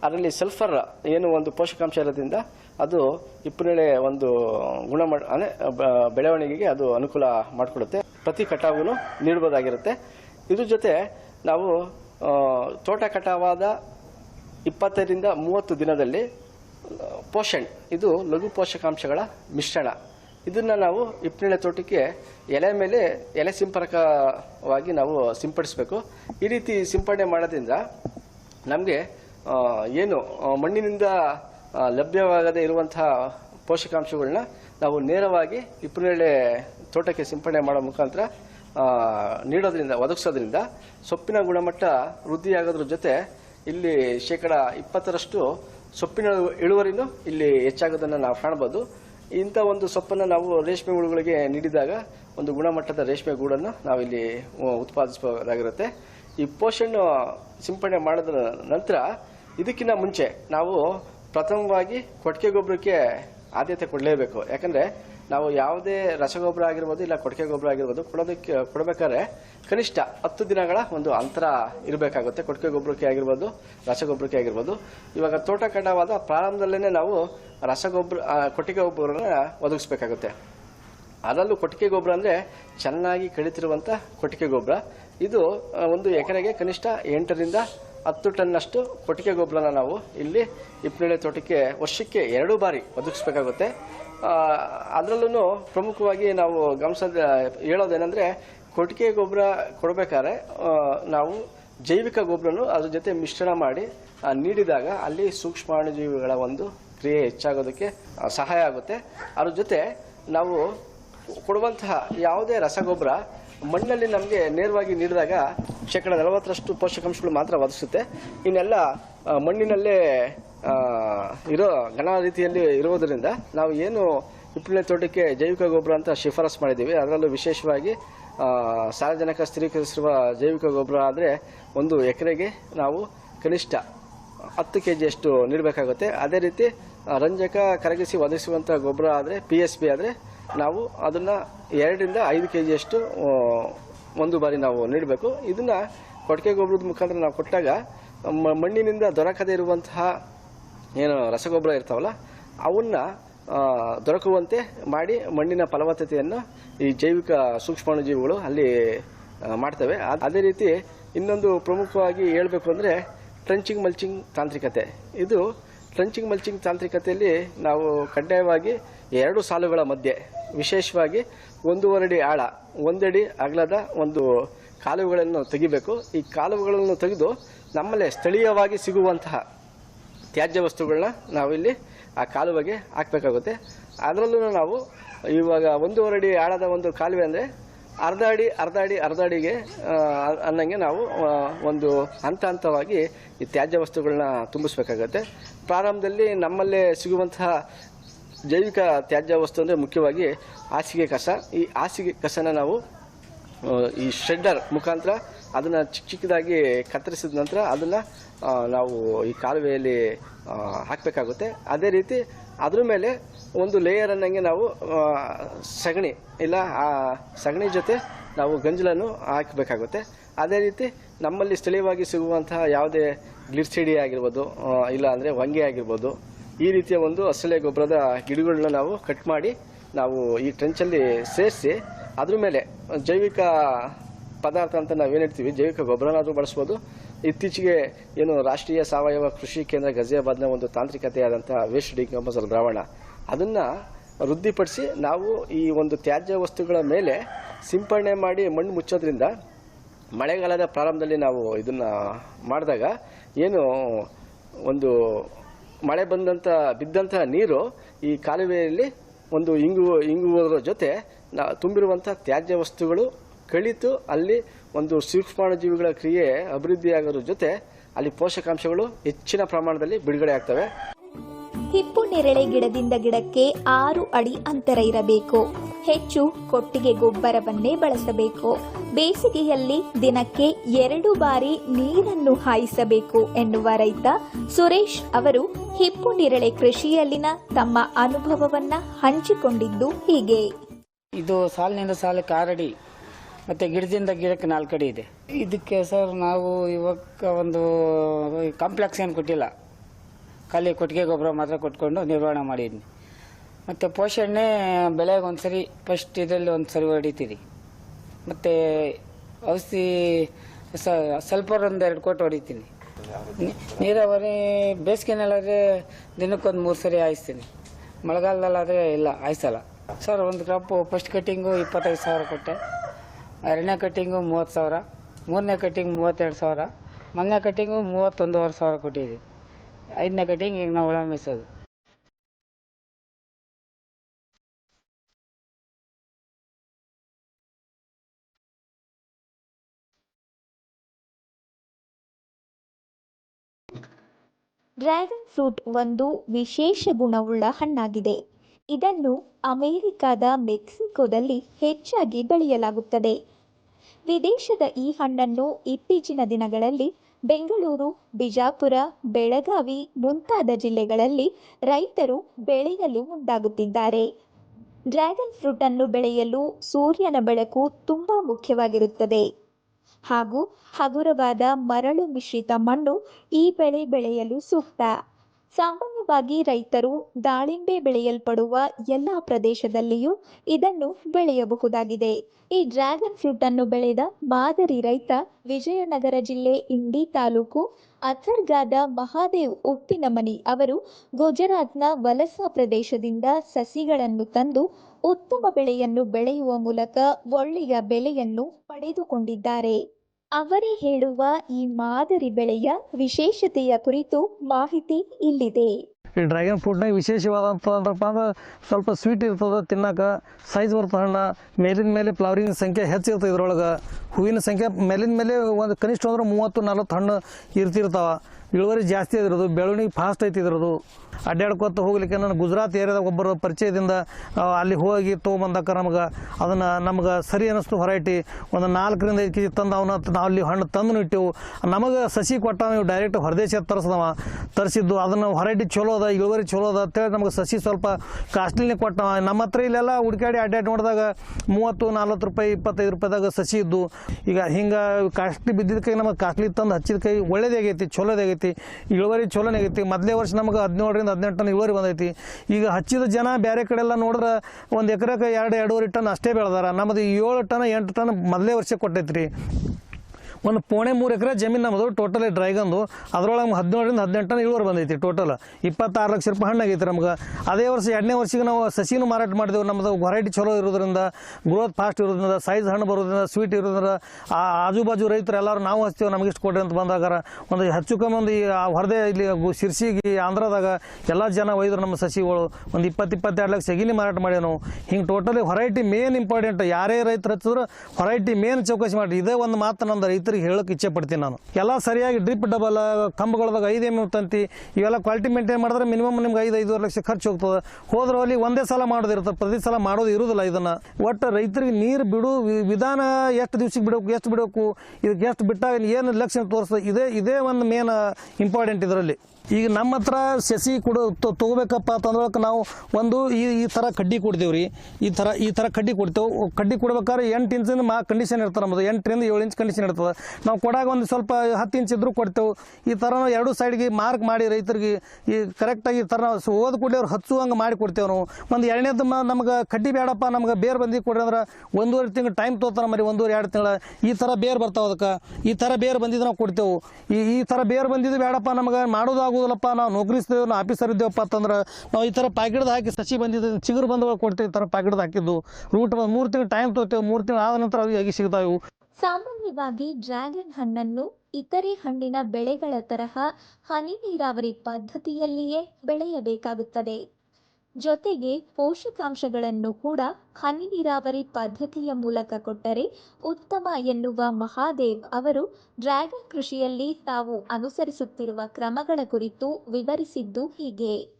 ಅದರಲ್ಲಿ ಸಲ್ಫರ್ ಏನು ಒಂದು ಪೋಷಕಾಂಶ ಇರೋದ್ರಿಂದ ಅದು ಹಿಪ್ಪನೇಳೆ ಒಂದು ಗುಣಮಟ್ಟ ಅಂದರೆ ಬೆಳವಣಿಗೆಗೆ ಅದು ಅನುಕೂಲ ಮಾಡಿಕೊಡುತ್ತೆ. ಪ್ರತಿ ಕಟಾವು ನೀಡ್ಬೋದಾಗಿರುತ್ತೆ. ಇದ್ರ ಜೊತೆ ನಾವು ತೋಟ ಕಟಾವಾದ ಇಪ್ಪತ್ತರಿಂದ ಮೂವತ್ತು ದಿನದಲ್ಲಿ ಪೋಷಣ್, ಇದು ಲಘು ಪೋಷಕಾಂಶಗಳ ಮಿಶ್ರಣ. ಇದನ್ನು ನಾವು ಹಿಪ್ಪನೇಳೆ ತೋಟಕ್ಕೆ ಎಲೆ ಮೇಲೆ ಎಲೆ ಸಿಂಪರ್ಕವಾಗಿ ನಾವು ಸಿಂಪಡಿಸಬೇಕು. ಈ ರೀತಿ ಸಿಂಪಡಣೆ ಮಾಡೋದ್ರಿಂದ ನಮಗೆ ಏನು ಮಣ್ಣಿನಿಂದ ಲಭ್ಯವಾಗದೇ ಇರುವಂತಹ ಪೋಷಕಾಂಶಗಳನ್ನ ನಾವು ನೇರವಾಗಿ ಇಪ್ಪನೇಳೆ ತೋಟಕ್ಕೆ ಸಿಂಪಡಣೆ ಮಾಡೋ ಮುಖಾಂತರ ನೀಡೋದ್ರಿಂದ, ಒದಗಿಸೋದ್ರಿಂದ ಸೊಪ್ಪಿನ ಗುಣಮಟ್ಟ ವೃದ್ಧಿಯಾಗೋದ್ರ ಜೊತೆ ಇಲ್ಲಿ ಶೇಕಡ ಇಪ್ಪತ್ತರಷ್ಟು ಸೊಪ್ಪಿನ ಇಳುವರಿನೂ ಇಲ್ಲಿ ಹೆಚ್ಚಾಗೋದನ್ನು ನಾವು ಕಾಣ್ಬೋದು. ಇಂಥ ಒಂದು ಸೊಪ್ಪನ್ನು ನಾವು ರೇಷ್ಮೆ ಹುಳುಗಳಿಗೆ ನೀಡಿದಾಗ ಒಂದು ಗುಣಮಟ್ಟದ ರೇಷ್ಮೆ ಗೂಡನ್ನು ನಾವಿಲ್ಲಿ ಉತ್ಪಾದಿಸಬಹುದಾಗಿರುತ್ತೆ ಈ ಪೋಷಣ್ ಸಿಂಪಡಣೆ ಮಾಡಿದ ನಂತರ ಇದಕ್ಕಿಂತ ಮುಂಚೆ ನಾವು ಪ್ರಥಮವಾಗಿ ಕೊಟ್ಟಿಗೆ ಗೊಬ್ಬರಕ್ಕೆ ಆದ್ಯತೆ ಕೊಡಲೇಬೇಕು. ಯಾಕಂದರೆ ನಾವು ಯಾವುದೇ ರಸಗೊಬ್ಬರ ಆಗಿರ್ಬೋದು ಇಲ್ಲ ಕೊಟ್ಟಿಗೆ ಗೊಬ್ಬರ ಆಗಿರ್ಬೋದು ಕೊಡೋದಕ್ಕೆ, ಕೊಡಬೇಕಾದ್ರೆ ಕನಿಷ್ಠ ಹತ್ತು ದಿನಗಳ ಒಂದು ಅಂತರ ಇರಬೇಕಾಗುತ್ತೆ. ಕೊಟ್ಟಿಗೆ ಗೊಬ್ಬರಕ್ಕೆ ಆಗಿರ್ಬೋದು, ರಸಗೊಬ್ಬರಕ್ಕೆ ಆಗಿರ್ಬೋದು. ಇವಾಗ ತೋಟ ಕಂಡವಾದ ಪ್ರಾರಂಭದಲ್ಲೇ ನಾವು ರಸಗೊಬ್ಬರ ಕೊಟ್ಟಿಗೆ ಗೊಬ್ಬರನ ಒದಗಿಸ್ಬೇಕಾಗುತ್ತೆ. ಅದರಲ್ಲೂ ಕೊಟ್ಟಿಗೆ ಗೊಬ್ಬರ ಅಂದರೆ ಚೆನ್ನಾಗಿ ಕಳಿತಿರುವಂಥ ಕೊಟ್ಟಿಗೆ ಗೊಬ್ಬರ. ಇದು ಒಂದು ಎಕರೆಗೆ ಕನಿಷ್ಠ ಎಂಟರಿಂದ ಹತ್ತು ಟನ್ನಷ್ಟು ಕೊಟ್ಟಿಗೆ ಗೊಬ್ಬರನ ನಾವು ಇಲ್ಲಿ ಹಿಪ್ಪನೇಳೆ ತೋಟಕ್ಕೆ ವರ್ಷಕ್ಕೆ ಎರಡು ಬಾರಿ ಒದಗಿಸ್ಬೇಕಾಗುತ್ತೆ. ಅದರಲ್ಲೂ ಪ್ರಮುಖವಾಗಿ ನಾವು ಗಮನಿಸೋದು, ಹೇಳೋದೇನೆಂದರೆ ಕೊಟ್ಟಿಗೆ ಗೊಬ್ಬರ ಕೊಡಬೇಕಾದ್ರೆ ನಾವು ಜೈವಿಕ ಗೊಬ್ಬರನು ಅದ್ರ ಜೊತೆ ಮಿಶ್ರಣ ಮಾಡಿ ನೀಡಿದಾಗ ಅಲ್ಲಿ ಸೂಕ್ಷ್ಮಾಣುಜೀವಿಗಳ ಒಂದು ಕ್ರಿಯೆ ಹೆಚ್ಚಾಗೋದಕ್ಕೆ ಸಹಾಯ ಆಗುತ್ತೆ. ಅದ್ರ ಜೊತೆ ನಾವು ಕೊಡುವಂತಹ ಯಾವುದೇ ರಸಗೊಬ್ಬರ ಮಣ್ಣಲ್ಲಿ ನಮಗೆ ನೇರವಾಗಿ ನೀಡಿದಾಗ ಶೇಕಡ ನಲವತ್ತರಷ್ಟು ಪೋಷಕಾಂಶಗಳು ಮಾತ್ರ ಒದಗಿಸುತ್ತೆ. ಇನ್ನೆಲ್ಲ ಮಣ್ಣಿನಲ್ಲೇ ಇರೋ ಘನ ರೀತಿಯಲ್ಲಿ ಇರುವುದರಿಂದ ನಾವು ಏನು ಹಿಪ್ಪಳೆ ತೋಟಕ್ಕೆ ಜೈವಿಕ ಗೊಬ್ಬರ ಅಂತ ಶಿಫಾರಸು ಮಾಡಿದ್ದೀವಿ, ಅದರಲ್ಲೂ ವಿಶೇಷವಾಗಿ ಸಾರ್ವಜನಿಕ ಸ್ಥಿರೀಕರಿಸಿರುವ ಜೈವಿಕ ಗೊಬ್ಬರ ಆದರೆ ಒಂದು ಎಕರೆಗೆ ನಾವು ಕನಿಷ್ಠ ಹತ್ತು ಕೆ ಜಿಯಷ್ಟು ನೀಡಬೇಕಾಗುತ್ತೆ. ಅದೇ ರೀತಿ ರಂಜಕ ಕರಗಿಸಿ ಒದಗಿಸುವಂಥ ಗೊಬ್ಬರ ಆದರೆ ಪಿ ಎಸ್ ಬಿ ಆದರೆ ನಾವು ಅದನ್ನು ಎರಡರಿಂದ ಐದು ಕೆ ಜಿಯಷ್ಟು ಒಂದು ಬಾರಿ ನಾವು ನೀಡಬೇಕು. ಇದನ್ನು ಕೊಟ್ಟಿಗೆ ಗೊಬ್ಬರದ ಮುಖಾಂತರ ನಾವು ಕೊಟ್ಟಾಗ ಮಣ್ಣಿನಿಂದ ದೊರಕದೇ ಇರುವಂತಹ ಏನು ರಸಗೊಬ್ಬರ ಇರ್ತಾವಲ್ಲ, ಅವನ್ನ ದೊರಕುವಂತೆ ಮಾಡಿ ಮಣ್ಣಿನ ಫಲವತ್ತತೆಯನ್ನು ಈ ಜೈವಿಕ ಸೂಕ್ಷ್ಮಾಣುಜೀವಿಗಳು ಅಲ್ಲಿ ಮಾಡ್ತವೆ. ಅದೇ ರೀತಿ ಇನ್ನೊಂದು ಪ್ರಮುಖವಾಗಿ ಹೇಳಬೇಕು ಅಂದರೆ ಟ್ರಂಚಿಂಗ್ ಮಲ್ಚಿಂಗ್ ತಾಂತ್ರಿಕತೆ. ಇದು ಟ್ರಂಚಿಂಗ್ ಮಲ್ಚಿಂಗ್ ತಾಂತ್ರಿಕತೆಯಲ್ಲಿ ನಾವು ಕಡ್ಡಾಯವಾಗಿ ಎರಡು ಸಾಲುಗಳ ಮಧ್ಯೆ ವಿಶೇಷವಾಗಿ ಒಂದೂವರೆ ಅಡಿ ಆಳ, ಒಂದಡಿ ಅಗಲದ ಒಂದು ಕಾಲುವೆಗಳನ್ನು ತೆಗಿಬೇಕು. ಈ ಕಾಲುವೆಗಳನ್ನು ತೆಗೆದು ನಮ್ಮಲ್ಲೇ ಸ್ಥಳೀಯವಾಗಿ ಸಿಗುವಂತಹ ತ್ಯಾಜ್ಯ ವಸ್ತುಗಳನ್ನ ನಾವಿಲ್ಲಿ ಆ ಕಾಲುವೆಗೆ ಹಾಕಬೇಕಾಗುತ್ತೆ. ಅದರಲ್ಲೂ ನಾವು ಇವಾಗ ಒಂದೂವರೆ ಅಡಿ ಆಳದ ಒಂದು ಕಾಲುವೆ ಅಂದರೆ ಅರ್ಧ ಅಡಿ ಅರ್ಧ ಅಡಿ ಅರ್ಧ ಅಡಿಗೆ ಅನ್ನಂಗೆ ನಾವು ಒಂದು ಹಂತ ಹಂತವಾಗಿ ಈ ತ್ಯಾಜ್ಯ ವಸ್ತುಗಳನ್ನ ತುಂಬಿಸ್ಬೇಕಾಗತ್ತೆ. ಪ್ರಾರಂಭದಲ್ಲಿ ನಮ್ಮಲ್ಲೇ ಸಿಗುವಂತಹ ಜೈವಿಕ ತ್ಯಾಜ್ಯ ವಸ್ತು ಅಂದರೆ ಮುಖ್ಯವಾಗಿ ಹಾಸಿಗೆ ಕಸ. ಈ ಹಾಸಿಗೆ ಕಸನ ನಾವು ಈ ಶ್ರೆಡ್ಡರ್ ಮುಖಾಂತರ ಅದನ್ನು ಚಿಕ್ಕ ಚಿಕ್ಕದಾಗಿ ಕತ್ತರಿಸಿದ ನಂತರ ಅದನ್ನು ನಾವು ಈ ಕಾಲುವೆಯಲ್ಲಿ ಹಾಕಬೇಕಾಗುತ್ತೆ. ಅದೇ ರೀತಿ ಅದ್ರ ಮೇಲೆ ಒಂದು ಲೇಯರ್ ಅನ್ನಂಗೆ ನಾವು ಸಗಣಿ ಇಲ್ಲ, ಆ, ಸಗಣಿ ಜೊತೆ ನಾವು ಗಂಜಲನ್ನು ಹಾಕಬೇಕಾಗುತ್ತೆ. ಅದೇ ರೀತಿ ನಮ್ಮಲ್ಲಿ ಸ್ಥಳೀಯವಾಗಿ ಸಿಗುವಂತಹ ಯಾವುದೇ ಗ್ಲಿರ್ಸಿಡಿ ಆಗಿರ್ಬೋದು ಇಲ್ಲ ಅಂದರೆ ಹೊಂಗೆ ಆಗಿರ್ಬೋದು ಈ ರೀತಿಯ ಒಂದು ಹಸಳೆ ಗೊಬ್ಬರದ ಗಿಡಗಳನ್ನ ನಾವು ಕಟ್ ಮಾಡಿ ನಾವು ಈ ಟ್ರೆಂಚಲ್ಲಿ ಸೇರಿಸಿ, ಅದ್ರ ಮೇಲೆ ಜೈವಿಕ ಪದಾರ್ಥ ಅಂತ ನಾವು ಹೇಳ್ತೀವಿ, ಜೈವಿಕ ಗೊಬ್ಬರನಾದರೂ ಬಳಸ್ಬೋದು. ಇತ್ತೀಚೆಗೆ ಏನು ರಾಷ್ಟ್ರೀಯ ಸಾವಯವ ಕೃಷಿ ಕೇಂದ್ರ ಗಜಿಯಾಬಾದ್ನ ಒಂದು ತಾಂತ್ರಿಕತೆಯಾದಂಥ ವೇಸ್ಟ್ ಡಿಕಂಪೋಸಲ್ ದ್ರಾವಣ, ಅದನ್ನು ವೃದ್ಧಿಪಡಿಸಿ ನಾವು ಈ ಒಂದು ತ್ಯಾಜ್ಯ ವಸ್ತುಗಳ ಮೇಲೆ ಸಿಂಪಡಣೆ ಮಾಡಿ ಮಣ್ಣು ಮುಚ್ಚೋದ್ರಿಂದ ಮಳೆಗಾಲದ ಪ್ರಾರಂಭದಲ್ಲಿ ನಾವು ಇದನ್ನು ಮಾಡಿದಾಗ ಏನು ಒಂದು ಮಳೆ ಬಂದಂಥ ಬಿದ್ದಂಥ ನೀರು ಈ ಕಾಲುವೆಯಲ್ಲಿ ಒಂದು ಇಂಗು, ಇಂಗುವುದರ ಜೊತೆ ತುಂಬಿರುವಂಥ ತ್ಯಾಜ್ಯ ವಸ್ತುಗಳು ಕಳಿತು, ಅಲ್ಲಿ ಒಂದು ಸೂಕ್ಷ್ಮಾಣುಜೀವಿಗಳ ಕ್ರಿಯೆ ಅಭಿವೃದ್ಧಿಯಾಗೋದ್ರ ಜೊತೆ ಅಲ್ಲಿ ಪೋಷಕಾಂಶಗಳು ಹೆಚ್ಚಿನ ಪ್ರಮಾಣದಲ್ಲಿ ಬಿಡುಗಡೆ ಆಗ್ತವೆ. ಹಿಪ್ಪು ನೆರಳೆ ಗಿಡದಿಂದ ಗಿಡಕ್ಕೆ ಆರು ಅಡಿ ಅಂತರ ಇರಬೇಕು. ಹೆಚ್ಚು ಕೊಟ್ಟಿಗೆ ಗೊಬ್ಬರವನ್ನೇ ಬಳಸಬೇಕು. ಬೇಸಿಗೆಯಲ್ಲಿ ದಿನಕ್ಕೆ ಎರಡು ಬಾರಿ ನೀರನ್ನು ಹಾಯಿಸಬೇಕು ಎನ್ನುವ ರೈತ ಸುರೇಶ್ ಅವರು ಹಿಪ್ಪು ನೇರಳೆ ಕೃಷಿಯಲ್ಲಿನ ತಮ್ಮ ಅನುಭವವನ್ನ ಹಂಚಿಕೊಂಡಿದ್ದು ಹೀಗೆ. ಇದು ಸಾಲಿನಿಂದ ಸಾಲಕ್ಕೆ ಕಾರಡಿ ಮತ್ತು ಗಿಡದಿಂದ ಗಿಡಕ್ಕೆ ನಾಲ್ಕು ಇದೆ. ಇದಕ್ಕೆ ಸರ್ ನಾವು ಇವಾಗ ಒಂದು ಕಾಂಪ್ಲೆಕ್ಸ್ ಏನು ಕೊಟ್ಟಿಲ್ಲ. ಖಾಲಿ ಕೊಟ್ಟಿಗೆ ಗೊಬ್ಬರ ಮಾತ್ರ ಕೊಟ್ಕೊಂಡು ನಿರ್ವಹಣೆ ಮಾಡಿದ್ನಿ ಮತ್ತು ಪೋಷಣೆ ಬೆಳೆಗೆ ಒಂದು ಸರಿ ಫಸ್ಟ್ ಇದರಲ್ಲಿ ಒಂದು ಸರಿ ಹೊಡಿತೀರಿ. ಮತ್ತು ಔಷಧಿ ಸ್ವಲ್ಪ ಒಂದು ಎರಡು ಕೋಟಿ ಹೊಡಿತೀನಿ. ನೀರಾವರಿ ಬೇಸಿಗೆನಲ್ಲಾದರೆ ದಿನಕ್ಕೊಂದು ಮೂರು ಸರಿ ಹಾಯಿಸ್ತೀನಿ. ಮಳೆಗಾಲದಲ್ಲಾದರೆ ಇಲ್ಲ, ಹಾಯಿಸಲ್ಲ. ಸರ್, ಒಂದು ಕ್ರಾಪು ಫಸ್ಟ್ ಕಟ್ಟಿಂಗು ಇಪ್ಪತ್ತೈದು ಸಾವಿರ ಕೊಟ್ಟೆ. ಎರಡನೇ ಕಟ್ಟಿಂಗು ಮೂವತ್ತು ಸಾವಿರ. ಮೂರನೇ ಕಟ್ಟಿಂಗ್ ಮೂವತ್ತೆರಡು ಸಾವಿರ. ಮೊನ್ನೆ ಕಟ್ಟಿಂಗು ಮೂವತ್ತೊಂದೂವರೆ ಸಾವಿರ ಕೊಟ್ಟಿದ್ದೀವಿ. ಐದನೇ ಕಟ್ಟಿಂಗ್ ಈಗ ನಾವು ಒಳ ಡ್ರ್ಯಾಗನ್ ಫ್ರೂಟ್ ಒಂದು ವಿಶೇಷ ಗುಣವುಳ್ಳ ಹಣ್ಣಾಗಿದೆ. ಇದನ್ನು ಅಮೆರಿಕದ ಮೆಕ್ಸಿಕೋದಲ್ಲಿ ಹೆಚ್ಚಾಗಿ ಬೆಳೆಯಲಾಗುತ್ತದೆ. ವಿದೇಶದ ಈ ಹಣ್ಣನ್ನು ಇತ್ತೀಚಿನ ದಿನಗಳಲ್ಲಿ ಬೆಂಗಳೂರು, ಬಿಜಾಪುರ, ಬೆಳಗಾವಿ ಮುಂತಾದ ಜಿಲ್ಲೆಗಳಲ್ಲಿ ರೈತರು ಬೆಳೆಯಲು ಮುಂದಾಗುತ್ತಿದ್ದಾರೆ. ಡ್ರ್ಯಾಗನ್ ಫ್ರೂಟನ್ನು ಬೆಳೆಯಲು ಸೂರ್ಯನ ಬೆಳಕು ತುಂಬ ಮುಖ್ಯವಾಗಿರುತ್ತದೆ. ಹಾಗೂ ಹಗುರವಾದ ಮರಳು ಮಿಶ್ರಿತ ಮಣ್ಣು ಈ ಬೆಳೆ ಬೆಳೆಯಲು ಸೂಕ್ತ. ಸಾಮಾನ್ಯವಾಗಿ ರೈತರು ದಾಳಿಂಬೆ ಬೆಳೆಯಲ್ಪಡುವ ಎಲ್ಲ ಪ್ರದೇಶದಲ್ಲಿಯೂ ಇದನ್ನು ಬೆಳೆಯಬಹುದಾಗಿದೆ. ಈ ಡ್ರ್ಯಾಗನ್ ಫ್ರೂಟ್ ಅನ್ನು ಬೆಳೆದ ಮಾದರಿ ರೈತ ವಿಜಯನಗರ ಜಿಲ್ಲೆ ಇಂಡಿ ತಾಲೂಕು ಅಥರ್ಗಾದ ಮಹಾದೇವ್ ಉಪ್ಪಿನಮನಿ ಅವರು ಗುಜರಾತ್ನ ವಲಸಾ ಪ್ರದೇಶದಿಂದ ಸಸಿಗಳನ್ನು ತಂದು ಉತ್ತಮ ಬೆಳೆಯನ್ನು ಬೆಳೆಯುವ ಮೂಲಕ ಒಳ್ಳೆಯ ಬೆಲೆಯನ್ನು ಪಡೆದುಕೊಂಡಿದ್ದಾರೆ. ಅವರೇ ಹೇಳುವ ಈ ಮಾದರಿ ಬೆಳೆಯ ವಿಶೇಷತೆಯ ಕುರಿತು ಮಾಹಿತಿ ಇಲ್ಲಿದೆ. ಈ ಡ್ರ್ಯಾಗನ್ ಫ್ರೂಟ್ನಾಗ ವಿಶೇಷವಾದಂಥ ಅಂದ್ರಪ್ಪ ಅಂದ್ರೆ ಸ್ವಲ್ಪ ಸ್ವೀಟ್ ಇರ್ತದೆ ತಿನ್ನಕ್ಕೆ ಸೈಜ್ ಬರ್ತದೆ ಹಣ್ಣು, ಮೇಲಿನ ಮೇಲೆ ಫ್ಲವರಿನ ಸಂಖ್ಯೆ ಹೆಚ್ಚಿರ್ತದೆ ಇದ್ರೊಳಗೆ, ಹೂವಿನ ಸಂಖ್ಯೆ ಮೇಲಿನ ಮೇಲೆ ಒಂದು ಕನಿಷ್ಠ ಅಂದ್ರೆ ಮೂವತ್ತು ನಲ್ವತ್ತು ಹಣ್ಣು ಇರ್ತಿರ್ತಾವ. ಇಳುವರಿ ಜಾಸ್ತಿ ಇದ್ರದು ಬೆಳವಣಿಗೆ ಫಾಸ್ಟ್ ಐತಿ ಇದ್ರದು. ಅಡ್ಡಾಡ್ಕೊತ ಹೋಗ್ಲಿಕ್ಕೆ ನಾನು ಗುಜರಾತ್ ಏರಿಯಾದಾಗ ಒಬ್ಬರ ಪರಿಚಯದಿಂದ ಅಲ್ಲಿ ಹೋಗಿ ತೊಗೊಂಬಂದಕ್ಕ ನಮ್ಗೆ. ಅದನ್ನು ನಮ್ಗೆ ಸರಿ ಅನ್ನಿಸ್ತು ಹೊರೈಟಿ. ಒಂದು ನಾಲ್ಕರಿಂದ ಐದು ಕೆ ಜಿ ತಂದು ಅವನ್ನ ನಾವು ಅಲ್ಲಿ ಹಣ್ಣು ತಂದು ಇಟ್ಟೆವು. ನಮಗೆ ಸಸಿ ಕೊಟ್ಟ ನೀವು ಡೈರೆಕ್ಟ್ ಹೊರದೇಶ ತರಿಸ್ದವ, ತರಿಸಿದ್ದು. ಅದನ್ನು ಹೊರೈಟಿ ಚಲೋ ಅದ, ಇಳುವರಿ ಚಲೋ ಅದ ಅಂತೇಳಿ ನಮ್ಗೆ ಸಸಿ ಸ್ವಲ್ಪ ಕಾಸ್ಟ್ಲಿನೇ ಕೊಟ್ಟವ. ನಮ್ಮ ಹತ್ರ ಇಲ್ಲೆಲ್ಲ ಹುಡುಕಾಡಿ ಅಡ್ಡಾಡಿ ನೋಡಿದಾಗ ಮೂವತ್ತು, ನಲ್ವತ್ತು ರೂಪಾಯಿ, ಇಪ್ಪತ್ತೈದು ರೂಪಾಯಿದಾಗ ಸಸಿ ಇದ್ದು. ಈಗ ಹಿಂಗೆ ಕಾಸ್ಟ್ಲಿ ಬಿದ್ದಿದ್ದ ಕೈ ನಮಗೆ ಕಾಸ್ಟ್ಲಿ ತಂದು ಹಚ್ಚಿದ ಕೈ ಒಳ್ಳೇದಾಗೈತಿ ಚಲೋದಾಗೈತಿ ಇಳುವರಿ ಚಲೋನಾಗೈತಿ ಮೊದಲೇ ವರ್ಷ ನಮಗೆ ಹದಿನೇಳರಿಂದ ಹದಿನೆಂಟು ಟನ್ ಇಳುವರಿ ಬಂದೈತಿ. ಈಗ ಹಚ್ಚಿದ ಜನ ಬೇರೆ ಕಡೆ ಎಲ್ಲ ನೋಡಿದ್ರೆ ಒಂದು ಎಕರೆಗೆ ಎರಡು, ಎರಡೂವರೆ ಟನ್ ಅಷ್ಟೇ ಬೆಳೆದಾರ. ನಮ್ಮದು ಏಳು ಟನ್, ಎಂಟು ಟನ್ ಮೊದಲೇ ವರ್ಷ ಕೊಟ್ಟೈತ್ರಿ. ಒಂದು ಪೋಣೆ ಮೂರು ಎಕರೆ ಜಮೀನು ನಮ್ಮದು ಟೋಟಲ್ ಡ್ರೈಗಂದು ಅದ್ರೊಳಗೆ ಹದಿನೇಳರಿಂದ ಹದಿನೆಂಟು ಟನ್ ಇಳುವರಿ ಬಂದೈತಿ ಟೋಟಲ್ ಇಪ್ಪತ್ತಾರು ಲಕ್ಷ ರೂಪಾಯಿ ಹಣ್ಣಾಗೈತಿ ನಮ್ಗೆ. ಅದೇ ವರ್ಷ, ಎರಡನೇ ವರ್ಷಕ್ಕೆ ನಾವು ಸಸಿನೂ ಮಾರಾಟ ಮಾಡಿದೆವು. ನಮ್ಮದು ವೆರೈಟಿ ಚಲೋ ಇರೋದ್ರಿಂದ ಗ್ರೋತ್ ಫಾಸ್ಟ್ ಇರೋದ್ರಿಂದ ಸೈಜ್ ಹಣ್ಣು ಬರೋದ್ರಿಂದ ಸ್ವೀಟ್ ಇರೋದ್ರಿಂದ, ಆ ಆಜು ಬಾಜು ರೈತರು ಎಲ್ಲರೂ ನಾವು ಹಚ್ತೇವೆ, ನಮಗೆ ಇಷ್ಟು ಕೊಡ್ರಿ ಅಂತ ಬಂದಾಗ ಒಂದು ಹೆಚ್ಚು ಕಮ್ಮಿ ಒಂದು ಹೊರದೆ ಇಲ್ಲಿ ಶಿರ್ಸಿಗೆ, ಆಂಧ್ರದಾಗ ಎಲ್ಲ ಜನ ಒಯ್ದರು ನಮ್ಮ ಸಸಿಗಳು. ಒಂದು ಇಪ್ಪತ್ತು ಇಪ್ಪತ್ತೆರಡು ಲಕ್ಷ ಸಗಿನಿ ಮಾರಾಟ ಮಾಡ್ಯಾವ ನಾವು. ಹಿಂಗೆ ಟೋಟಲಿ ಹೊರೈಟಿ ಮೇನ್ ಇಂಪಾರ್ಟೆಂಟ್ ಯಾರೇ ರೈತರು ಹಚ್ಚಿದ್ರು ಹೊರೈಟಿ ಮೇನ್ ಚೌಕಸಿ ಮಾಡಿ ಇದೇ ಒಂದು ಮಾತು ನಂದು ರೈತರಿಗೆ ಹೇಳೋಕೆ ಇಚ್ಛೆ ಪಡ್ತೀನಿ ನಾನು. ಎಲ್ಲ ಸರಿಯಾಗಿ ಡ್ರಿಪ್ ಡಬಲ್ ಕಂಬಗಳದಾಗ ಐದು ಎಂ ತಂತಿ, ಇವೆಲ್ಲ ಕ್ವಾಲಿಟಿ ಮೇಂಟೈನ್ ಮಾಡಿದ್ರೆ ಮಿನಿಮಮ್ ನಿಮ್ಗೆ ಐದು, ಐದುವರೆ ಲಕ್ಷ ಖರ್ಚು ಹೋಗ್ತದೆ. ಹೋದ್ರೆ ಅಲ್ಲಿ ಒಂದೇ ಸಲ ಮಾಡೋದಿರುತ್ತೆ ಪ್ರತಿ ಸಲ ಮಾಡೋದು ಇರೋದಿಲ್ಲ ಇದನ್ನು. ಒಟ್ಟು ರೈತರಿಗೆ ನೀರು ಬಿಡು ವಿಧಾನ ಎಷ್ಟು ದಿವ್ಸಕ್ಕೆ ಬಿಡಬೇಕು, ಎಷ್ಟು ಬಿಡಬೇಕು, ಇದಕ್ಕೆ ಎಷ್ಟು ಬಿಟ್ಟಾಗ ಏನು ಲಕ್ಷಣ ತೋರಿಸ್ತದೆ, ಇದೇ ಇದೇ ಒಂದು ಮೇನ್ ಇಂಪಾರ್ಟೆಂಟ್ ಇದರಲ್ಲಿ. ಈಗ ನಮ್ಮ ಹತ್ರ ಸಸಿ ಕೊಡ ತೊಗೋಬೇಕಪ್ಪ ಅಂತಂದ್ರೆ ನಾವು ಒಂದು ಈ ಈ ಥರ ಕಡ್ಡಿ ಕೊಡ್ತೀವಿ ರೀ. ಈ ಥರ ಈ ಥರ ಕಡ್ಡಿ ಕೊಡ್ತೇವೆ. ಕಡ್ಡಿ ಕೊಡ್ಬೇಕಾದ್ರೆ ಎಂಟು ಇಂಚಿಂದ ಮಾ ಕಂಡೀಷನ್ ಇರ್ತದೆ ನಮ್ಮದು ಎಂಟರಿಂದ ಏಳು ಇಂಚ್ ಕಂಡೀಷನ್ ಇರ್ತದೆ. ನಾವು ಕೊಡಾಗ ಒಂದು ಸ್ವಲ್ಪ ಹತ್ತು ಇಂಚ್ ಇದ್ರೂ ಕೊಡ್ತೇವೆ. ಈ ಥರ ಎರಡು ಸೈಡ್ಗೆ ಮಾರ್ಕ್ ಮಾಡಿ ರೈತರಿಗೆ ಈ ಕರೆಕ್ಟಾಗಿ ಈ ಥರ ನಾವು ಓದ್ ಕೂಡಲೇ ಅವ್ರು ಹಚ್ಚುವಂಗೆ ಮಾಡಿ ಕೊಡ್ತೇವೆ ನಾವು. ಒಂದು ಎರಡನೇದು ನಮ್ಗೆ ಕಡ್ಡಿ ಬೇಡಪ್ಪ ನಮ್ಗೆ ಬೇರೆ ಬಂದು ಕೊಡ್ರಿ ಅಂದ್ರೆ ಒಂದೂವರೆ ತಿಂಗಳು ಟೈಮ್ ತೋತಾರೆ ಮರಿ, ಒಂದೂವರೆ, ಎರಡು ತಿಂಗಳ. ಈ ಥರ ಬೇರೆ ಬರ್ತಾವೆ ಅದಕ್ಕೆ. ಈ ಥರ ಬೇರೆ ಬಂದಿದ್ದು ನಾವು ಕೊಡ್ತೇವೆ. ಈ ಈ ಥರ ಬೇರೆ ಬಂದಿದ್ದು ಬೇಡಪ್ಪ ನಮ್ಗೆ ಮಾಡೋದಾಗೋದಿಲ್ಲಪ್ಪ ನಾವು ನೌಕರಿಸ್ತೇವೆ ನಾವು ಆಫೀಸರ್ ಇದ್ದೇವಪ್ಪ ಅಂತಂದ್ರೆ ನಾವು ಈ ಥರ ಪ್ಯಾಕೆಟ್ದು ಹಾಕಿ ಸಸಿ ಬಂದಿದ್ದು, ಚಿಗುರು ಬಂದವಾಗ ಕೊಡ್ತೀವಿ ಈ ಥರ ಪ್ಯಾಕೆಟ್ದು ಹಾಕಿದ್ದು. ರೂಟ್ ಮೂರು ತಿಂಗಳು ಟೈಮ್ ತೊಗೊತೇವೆ, ಮೂರು ತಿಂಗಳು ಆದ ನಂತರ ಅವು ಆಗಿ ಸಿಗ್ತಾವೆ? ಸಾಮಾನ್ಯವಾಗಿ ಡ್ರ್ಯಾಗನ್ ಹಣ್ಣನ್ನು ಇತರೆ ಹಣ್ಣಿನ ಬೆಳೆಗಳ ತರಹ ಹನಿ ನೀರಾವರಿ ಪದ್ಧತಿಯಲ್ಲಿಯೇ ಬೆಳೆಯಬೇಕಾಗುತ್ತದೆ. ಜೊತೆಗೆ ಪೋಷಕಾಂಶಗಳನ್ನು ಕೂಡ ಹನಿ ನೀರಾವರಿ ಪದ್ಧತಿಯ ಮೂಲಕ ಕೊಟ್ಟರೆ ಉತ್ತಮ ಎನ್ನುವ ಮಹಾದೇವ್ ಅವರು ಡ್ರ್ಯಾಗನ್ ಕೃಷಿಯಲ್ಲಿ ತಾವು ಅನುಸರಿಸುತ್ತಿರುವ ಕ್ರಮಗಳ ಕುರಿತು ವಿವರಿಸಿದ್ದು ಹೀಗೆ.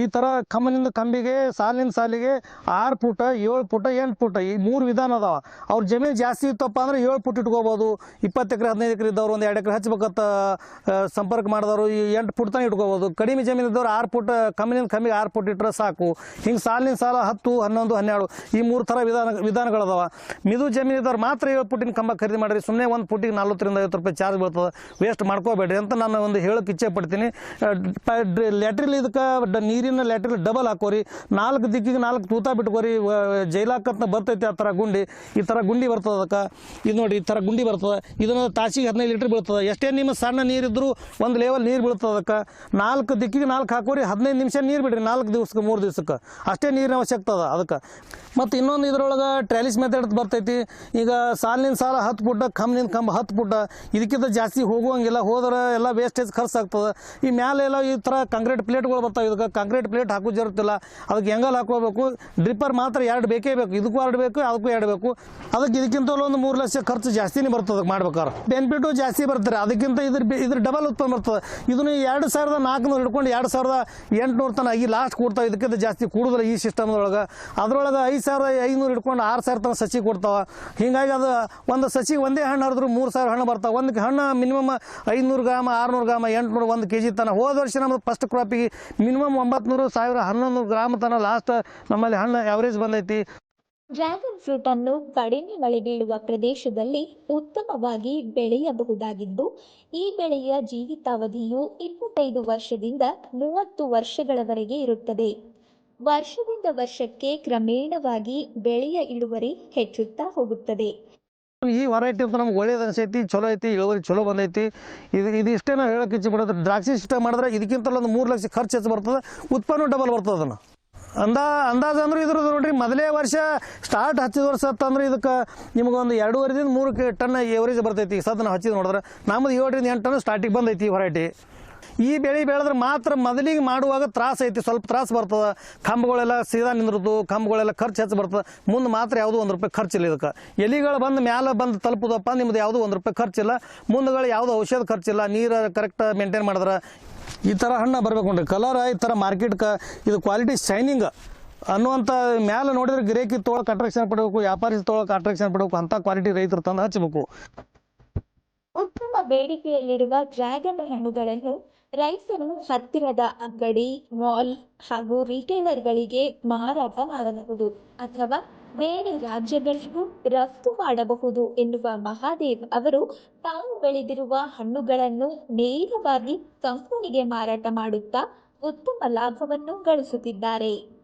ಈ ಥರ ಕಂಬನಿಂದ ಕಂಬಿಗೆ, ಸಾಲಿನ ಸಾಲಿಗೆ ಆರು ಪುಟ, ಏಳು ಪುಟ, ಎಂಟು ಫುಟ ಈ ಮೂರು ವಿಧಾನ ಅದಾವ. ಅವ್ರ ಜಮೀನು ಜಾಸ್ತಿ ಇತ್ತಪ್ಪ ಅಂದ್ರೆ ಏಳು ಪುಟ್ ಇಟ್ಕೋಬೋದು. ಇಪ್ಪತ್ತು ಎಕರೆ, ಹದಿನೈದು ಎಕರೆ ಇದ್ದವ್ರು ಒಂದು ಎರಡು ಎಕರೆ ಹಚ್ಬೇಕಂತ ಸಂಪರ್ಕ ಮಾಡಿದವರು ಈ ಎಂಟು ಫುಟ್ ತನಕ ಇಟ್ಕೋಬೋದು. ಕಡಿಮೆ ಜಮೀನು ಇದ್ದವ್ರು ಆರು ಫುಟ್ ಕಮಲಿನ ಕಂಬಿಗೆ ಆರು ಪುಟ್ ಇಟ್ಟರೆ ಸಾಕು. ಹಿಂಗೆ ಸಾಲಿನ ಸಾಲ ಹತ್ತು, ಹನ್ನೊಂದು, ಹನ್ನೆರಡು, ಈ ಮೂರು ಥರ ವಿಧಾನ, ವಿಧಾನಗಳದಾವ. ಮಿದು ಜಮೀನು ಇದ್ದವ್ರು ಮಾತ್ರ ಏಳು ಪುಟ್ಟಿನ ಕಂಬ ಖರೀದಿ ಮಾಡಿರಿ. ಸುಮ್ಮನೆ ಒಂದು ಪುಟ್ಟಿಗೆ ನಲ್ವತ್ತರಿಂದ ಐವತ್ತು ರೂಪಾಯಿ ಚಾರ್ಜ್ ಬೀಳ್ತದೆ. ವೇಸ್ಟ್ ಮಾಡ್ಕೋಬೇಡ್ರಿ ಅಂತ ನಾನು ಒಂದು ಹೇಳೋಕೆ ಇಚ್ಛೆ ಪಡ್ತೀನಿ. ಲೆಟ್ರಿಲ್ ಇದಕ್ಕೆ ನೀರಿನ ಲ್ಯಾಟ್ರಿಲ್ ಡಬಲ್ ಹಾಕೋರಿ. ನಾಲ್ಕು ದಿಕ್ಕಿಗೆ ನಾಲ್ಕು ತೂತ ಬಿಟ್ಕೋರಿ. ಜೈಲಾಕಂತ ಬರ್ತೈತಿ ಆ ಥರ ಗುಂಡಿ. ಈ ಥರ ಗುಂಡಿ ಬರ್ತದೆ ಅದಕ್ಕೆ ಇದು ನೋಡಿ, ಈ ಥರ ಗುಂಡಿ ಬರ್ತದೆ. ಇದನ್ನು ತಾಸಿಗೆ ಹದಿನೈದು ಲೀಟ್ರ್ ಬೀಳ್ತದೆ. ಎಷ್ಟೇ ನಿಮ್ಮ ಸಣ್ಣ ನೀರಿದ್ದರೂ ಒಂದು ಲೆವೆಲ್ ನೀರು ಬೀಳ್ತದೆ ಅದಕ್ಕೆ ನಾಲ್ಕು ದಿಕ್ಕಿಗೆ ನಾಲ್ಕು ಹಾಕೋರಿ, ಹದಿನೈದು ನಿಮಿಷ ನೀರು ಬಿಡ್ರಿ. ನಾಲ್ಕು ದಿವ್ಸಕ್ಕೆ, ಮೂರು ದಿವ್ಸಕ್ಕೆ. ಅಷ್ಟೇ ನೀರಿನ ಅವಶ್ಯಕತೆ ಅದ ಅದಕ್ಕೆ. ಮತ್ತು ಇನ್ನೊಂದು ಇದ್ರೊಳಗೆ ಟ್ರ್ಯಾಲಿಸ್ ಮೆಥಡ್ ಬರ್ತೈತಿ. ಈಗ ಸಾಲಿನ ಸಾಲ ಹತ್ತು ಪುಟ್ಟ ಕಂಬ್ನಿಂದ ಕಂಬ ಹತ್ತು ಪುಟ್ಟ. ಇದಕ್ಕಿಂತ ಜಾಸ್ತಿ ಹೋಗುವಂಗಿಲ್ಲ. ಹೋದ್ರೆ ಎಲ್ಲ ವೇಸ್ಟೇಜ್ ಖರ್ಚು ಆಗ್ತದೆ ಈ ಮ್ಯಾಲೆಲ್ಲ ಈ ಥರ ಕಾಂಕ್ರೀಟ್ ಪ್ಲೇಟ್ಗಳು ಬರ್ತಾವೆ ಇದಕ್ಕೆ. ಕಾಂಕ್ರೀಟ್ ಪ್ಲೇಟ್ ಹಾಕೋ ಜರುತ್ತಿಲ್ಲ. ಅದಕ್ಕೆ ಹೆಂಗಲ್ ಹಾಕೋಬೇಕು ಡ್ರಿಪ್ಪರ್ ಮಾತ್ರ ಎರಡು ಬೇಕೇ ಬೇಕು. ಇದಕ್ಕೂ ಎರಡು ಬೇಕು, ಅದಕ್ಕೂ ಎರಡು ಬೇಕು. ಅದಕ್ಕೆ ಇದಕ್ಕಿಂತಲೂ ಒಂದು ಮೂರು ಲಕ್ಷ ಖರ್ಚು ಜಾಸ್ತಿನೇ ಬರ್ತದೆ ಮಾಡ್ಬೇಕಾದ್ರೆ ಬೆನಿಫಿಟು ಜಾಸ್ತಿ ಬರ್ತಾರೆ. ಅದಕ್ಕಿಂತ ಇದ್ರ ಇದ್ರ ಡಬಲ್ ಉತ್ಪನ್ನ ಬರ್ತದೆ. ಇದನ್ನು ಎರಡು ಸಾವಿರದ ನಾಲ್ಕುನೂರು ಹಿಡ್ಕೊಂಡು ಎರಡು ಸಾವಿರದ ಎಂಟುನೂರು ತನಕ ಈ ಲಾಸ್ಟ್ ಕೊಡ್ತಾವೆ. ಇದಕ್ಕಿಂತ ಜಾಸ್ತಿ ಕೂಡುದ್ರ ಈ ಸಿಸ್ಟಮ್ದೊಳಗೆ ಅದರೊಳಗೆ ಐದು ಸಾವಿರದ ಐನೂರು ಹಿಡ್ಕೊಂಡು ಆರು ಸಾವಿರ ತನಕ ಸಸಿ ಕೊಡ್ತಾವೆ. ಹೀಗಾಗಿ ಅದು ಒಂದು ಸಸಿ ಒಂದೇ ಹಣ್ಣು ಹರಿದ್ರು ಮೂರು ಸಾವಿರ ಹಣ್ಣು ಬರ್ತಾವೆ. ಒಂದು ಹಣ್ಣು ಮಿನಿಮಮ್ ಐನೂರು ಗ್ರಾಮ, ಆರುನೂರು ಗ್ರಾಮ, ಎಂಟುನೂರು, ಒಂದು ಕೆ ಜಿ ತನಕ. ಹೋದ ವರ್ಷ ನಮ್ಮದು ಫಸ್ಟ್ ಕ್ರಾಪಿಗೆ ಮಿನಿಮಮ್ ಒಂಬತ್ತು ಸಾವಿರ ಹನ್ನೊಂದು ಗ್ರಾಮ ತನಕ ಲಾಸ್ಟ್ ನಮ್ಮಲ್ಲಿ ಹಣ್ಣು ಆವ್ರೇಜ್ ಬಂದೈತಿ. ಡ್ರ್ಯಾಗನ್ ಫ್ರೂಟ್ ಅನ್ನು ಕಡಿಮೆ ಮಳೆ ಬೀಳುವ ಪ್ರದೇಶದಲ್ಲಿ ಉತ್ತಮವಾಗಿ ಬೆಳೆಯಬಹುದಾಗಿದ್ದು, ಈ ಬೆಳೆಯ ಜೀವಿತಾವಧಿಯು ಇಪ್ಪತ್ತೈದು ವರ್ಷದಿಂದ ಮೂವತ್ತು ವರ್ಷಗಳವರೆಗೆ ಇರುತ್ತದೆ. ವರ್ಷದಿಂದ ವರ್ಷಕ್ಕೆ ಕ್ರಮೇಣವಾಗಿ ಬೆಳೆಯ ಇಳುವರಿ ಹೆಚ್ಚುತ್ತಾ ಹೋಗುತ್ತದೆ. ಈ ವೆರೈಟಿ ಅಂತ ನಮ್ಗೆ ಒಳ್ಳೇದು ಅನಿಸೈತಿ, ಚಲೋ ಐತಿ, ಇಳುವರಿ ಚಲೋ ಬಂದೈತಿ. ಇದು ಇದು ಇಷ್ಟೇ ನಾವು ಹೇಳಕ್ಕೆ ಇಚ್ಛೆ ಪಡೋದು. ದ್ರಾಕ್ಷಿ ಸಿಸ್ಟಮ್ ಮಾಡಿದ್ರೆ ಇದಕ್ಕಿಂತ ಒಂದು ಮೂರು ಲಕ್ಷ ಖರ್ಚು ಹೆಚ್ಚು ಬರ್ತದೆ, ಉತ್ಪನ್ನ ಡಬಲ್ ಬರ್ತದೆ ಅದನ್ನು. ಅಂದಾ, ಅಂದಾಜು ಅಂದ್ರೆ ಇದ್ರದ್ದು ನೋಡ್ರಿ, ಮೊದಲೇ ವರ್ಷ ಸ್ಟಾರ್ಟ್ ಹಚ್ಚಿದ ವರ್ಷ ಅಂತಂದ್ರೆ ಇದಕ್ಕೆ ನಿಮ್ಗೆ ಒಂದು ಎರಡೂವರೆದಿಂದ ಮೂರು ಟನ್ ಎವರೇಜ್ ಬರ್ತೈತಿ. ಸದ್ ನಾವು ಹಚ್ಚಿದ್ ನೋಡಿದ್ರೆ, ನಮ್ದು ಏಳರಿಂದ ಎಂಟು ಟನ್ ಸ್ಟಾರ್ಟಿಗೆ ಬಂದೈತಿ ವೆರೈಟಿ ಈ ಬೆಳೆ ಬೆಳೆದ್ರೆ ಮಾತ್ರ ಮೊದಲಿಗೆ ಮಾಡುವಾಗ ತ್ರಾಸ ಐತಿ. ಸ್ವಲ್ಪ ತ್ರಾಸ ಬರ್ತದೆ. ಕಂಬಗಳೆಲ್ಲ ಸೀದಾ ನಿಂದಿರ್ತು ಕಂಬಗಳೆಲ್ಲ ಖರ್ಚು ಹೆಚ್ಚು ಬರ್ತದೆ. ಮುಂದೆ ಮಾತ್ರ ಯಾವುದೂ ಒಂದು ರೂಪಾಯಿ ಖರ್ಚಿಲ್ಲ ಇದಕ್ಕೆ. ಎಲಿಗಳು ಬಂದು ಮ್ಯಾಲೆ ಬಂದು ತಲುಪುದಪ್ಪ ನಿಮ್ದು ಯಾವುದೂ ಒಂದು ರೂಪಾಯಿ ಖರ್ಚಿಲ್ಲ ಮುಂದೆಗಳು ಯಾವುದೋ ಔಷಧ ಖರ್ಚಿಲ್ಲ ನೀರು ಕರೆಕ್ಟ್ ಮೇಂಟೈನ್ ಮಾಡಿದ್ರೆ ಈ ಥರ ಹಣ್ಣು ಬರ್ಬೇಕು ನೋಡ್ರಿ ಕಲರ್ ಈ ಥರ ಮಾರ್ಕೆಟ್ಗೆ ಇದು ಕ್ವಾಲಿಟಿ ಶೈನಿಂಗ್ ಅನ್ನುವಂಥ ಮ್ಯಾಲೆ ನೋಡಿದ್ರೆ ಗಿರೇಕಿ ತೊಗೊಳಕ್ಕೆ ಅಟ್ರಾಕ್ಷನ್ ಪಡಬೇಕು, ವ್ಯಾಪಾರಿ ತೊಗೊಳಕ್ಕೆ ಅಟ್ರಾಕ್ಷನ್ ಪಡಬೇಕು, ಅಂಥ ಕ್ವಾಲಿಟಿ ರೈತರು ತಂದು ಹಚ್ಚಬೇಕು ಉತ್ತಮ ಬೇಡಿಕೆಯಲ್ಲಿರುವ ಡ್ರ್ಯಾಗನ್ ಹಣ್ಣುಗಳನ್ನು ರೈತರು ಹತ್ತಿರದ ಅಂಗಡಿ, ಮಾಲ್ ಹಾಗೂ ರಿಟೇಲರ್ಗಳಿಗೆ ಮಾರಾಟ ಮಾಡಬಹುದು ಅಥವಾ ಬೇರೆ ರಾಜ್ಯಗಳಿಗೂ ರಫ್ತು ಮಾಡಬಹುದು ಎನ್ನುವ ಮಹಾದೇವ್ ಅವರು ತಾವು ಬೆಳೆದಿರುವ ಹಣ್ಣುಗಳನ್ನು ನೇರವಾಗಿ ಕಂಪನಿಗೆ ಮಾರಾಟ ಮಾಡುತ್ತಾ ಉತ್ತಮ ಲಾಭವನ್ನು ಗಳಿಸುತ್ತಿದ್ದಾರೆ.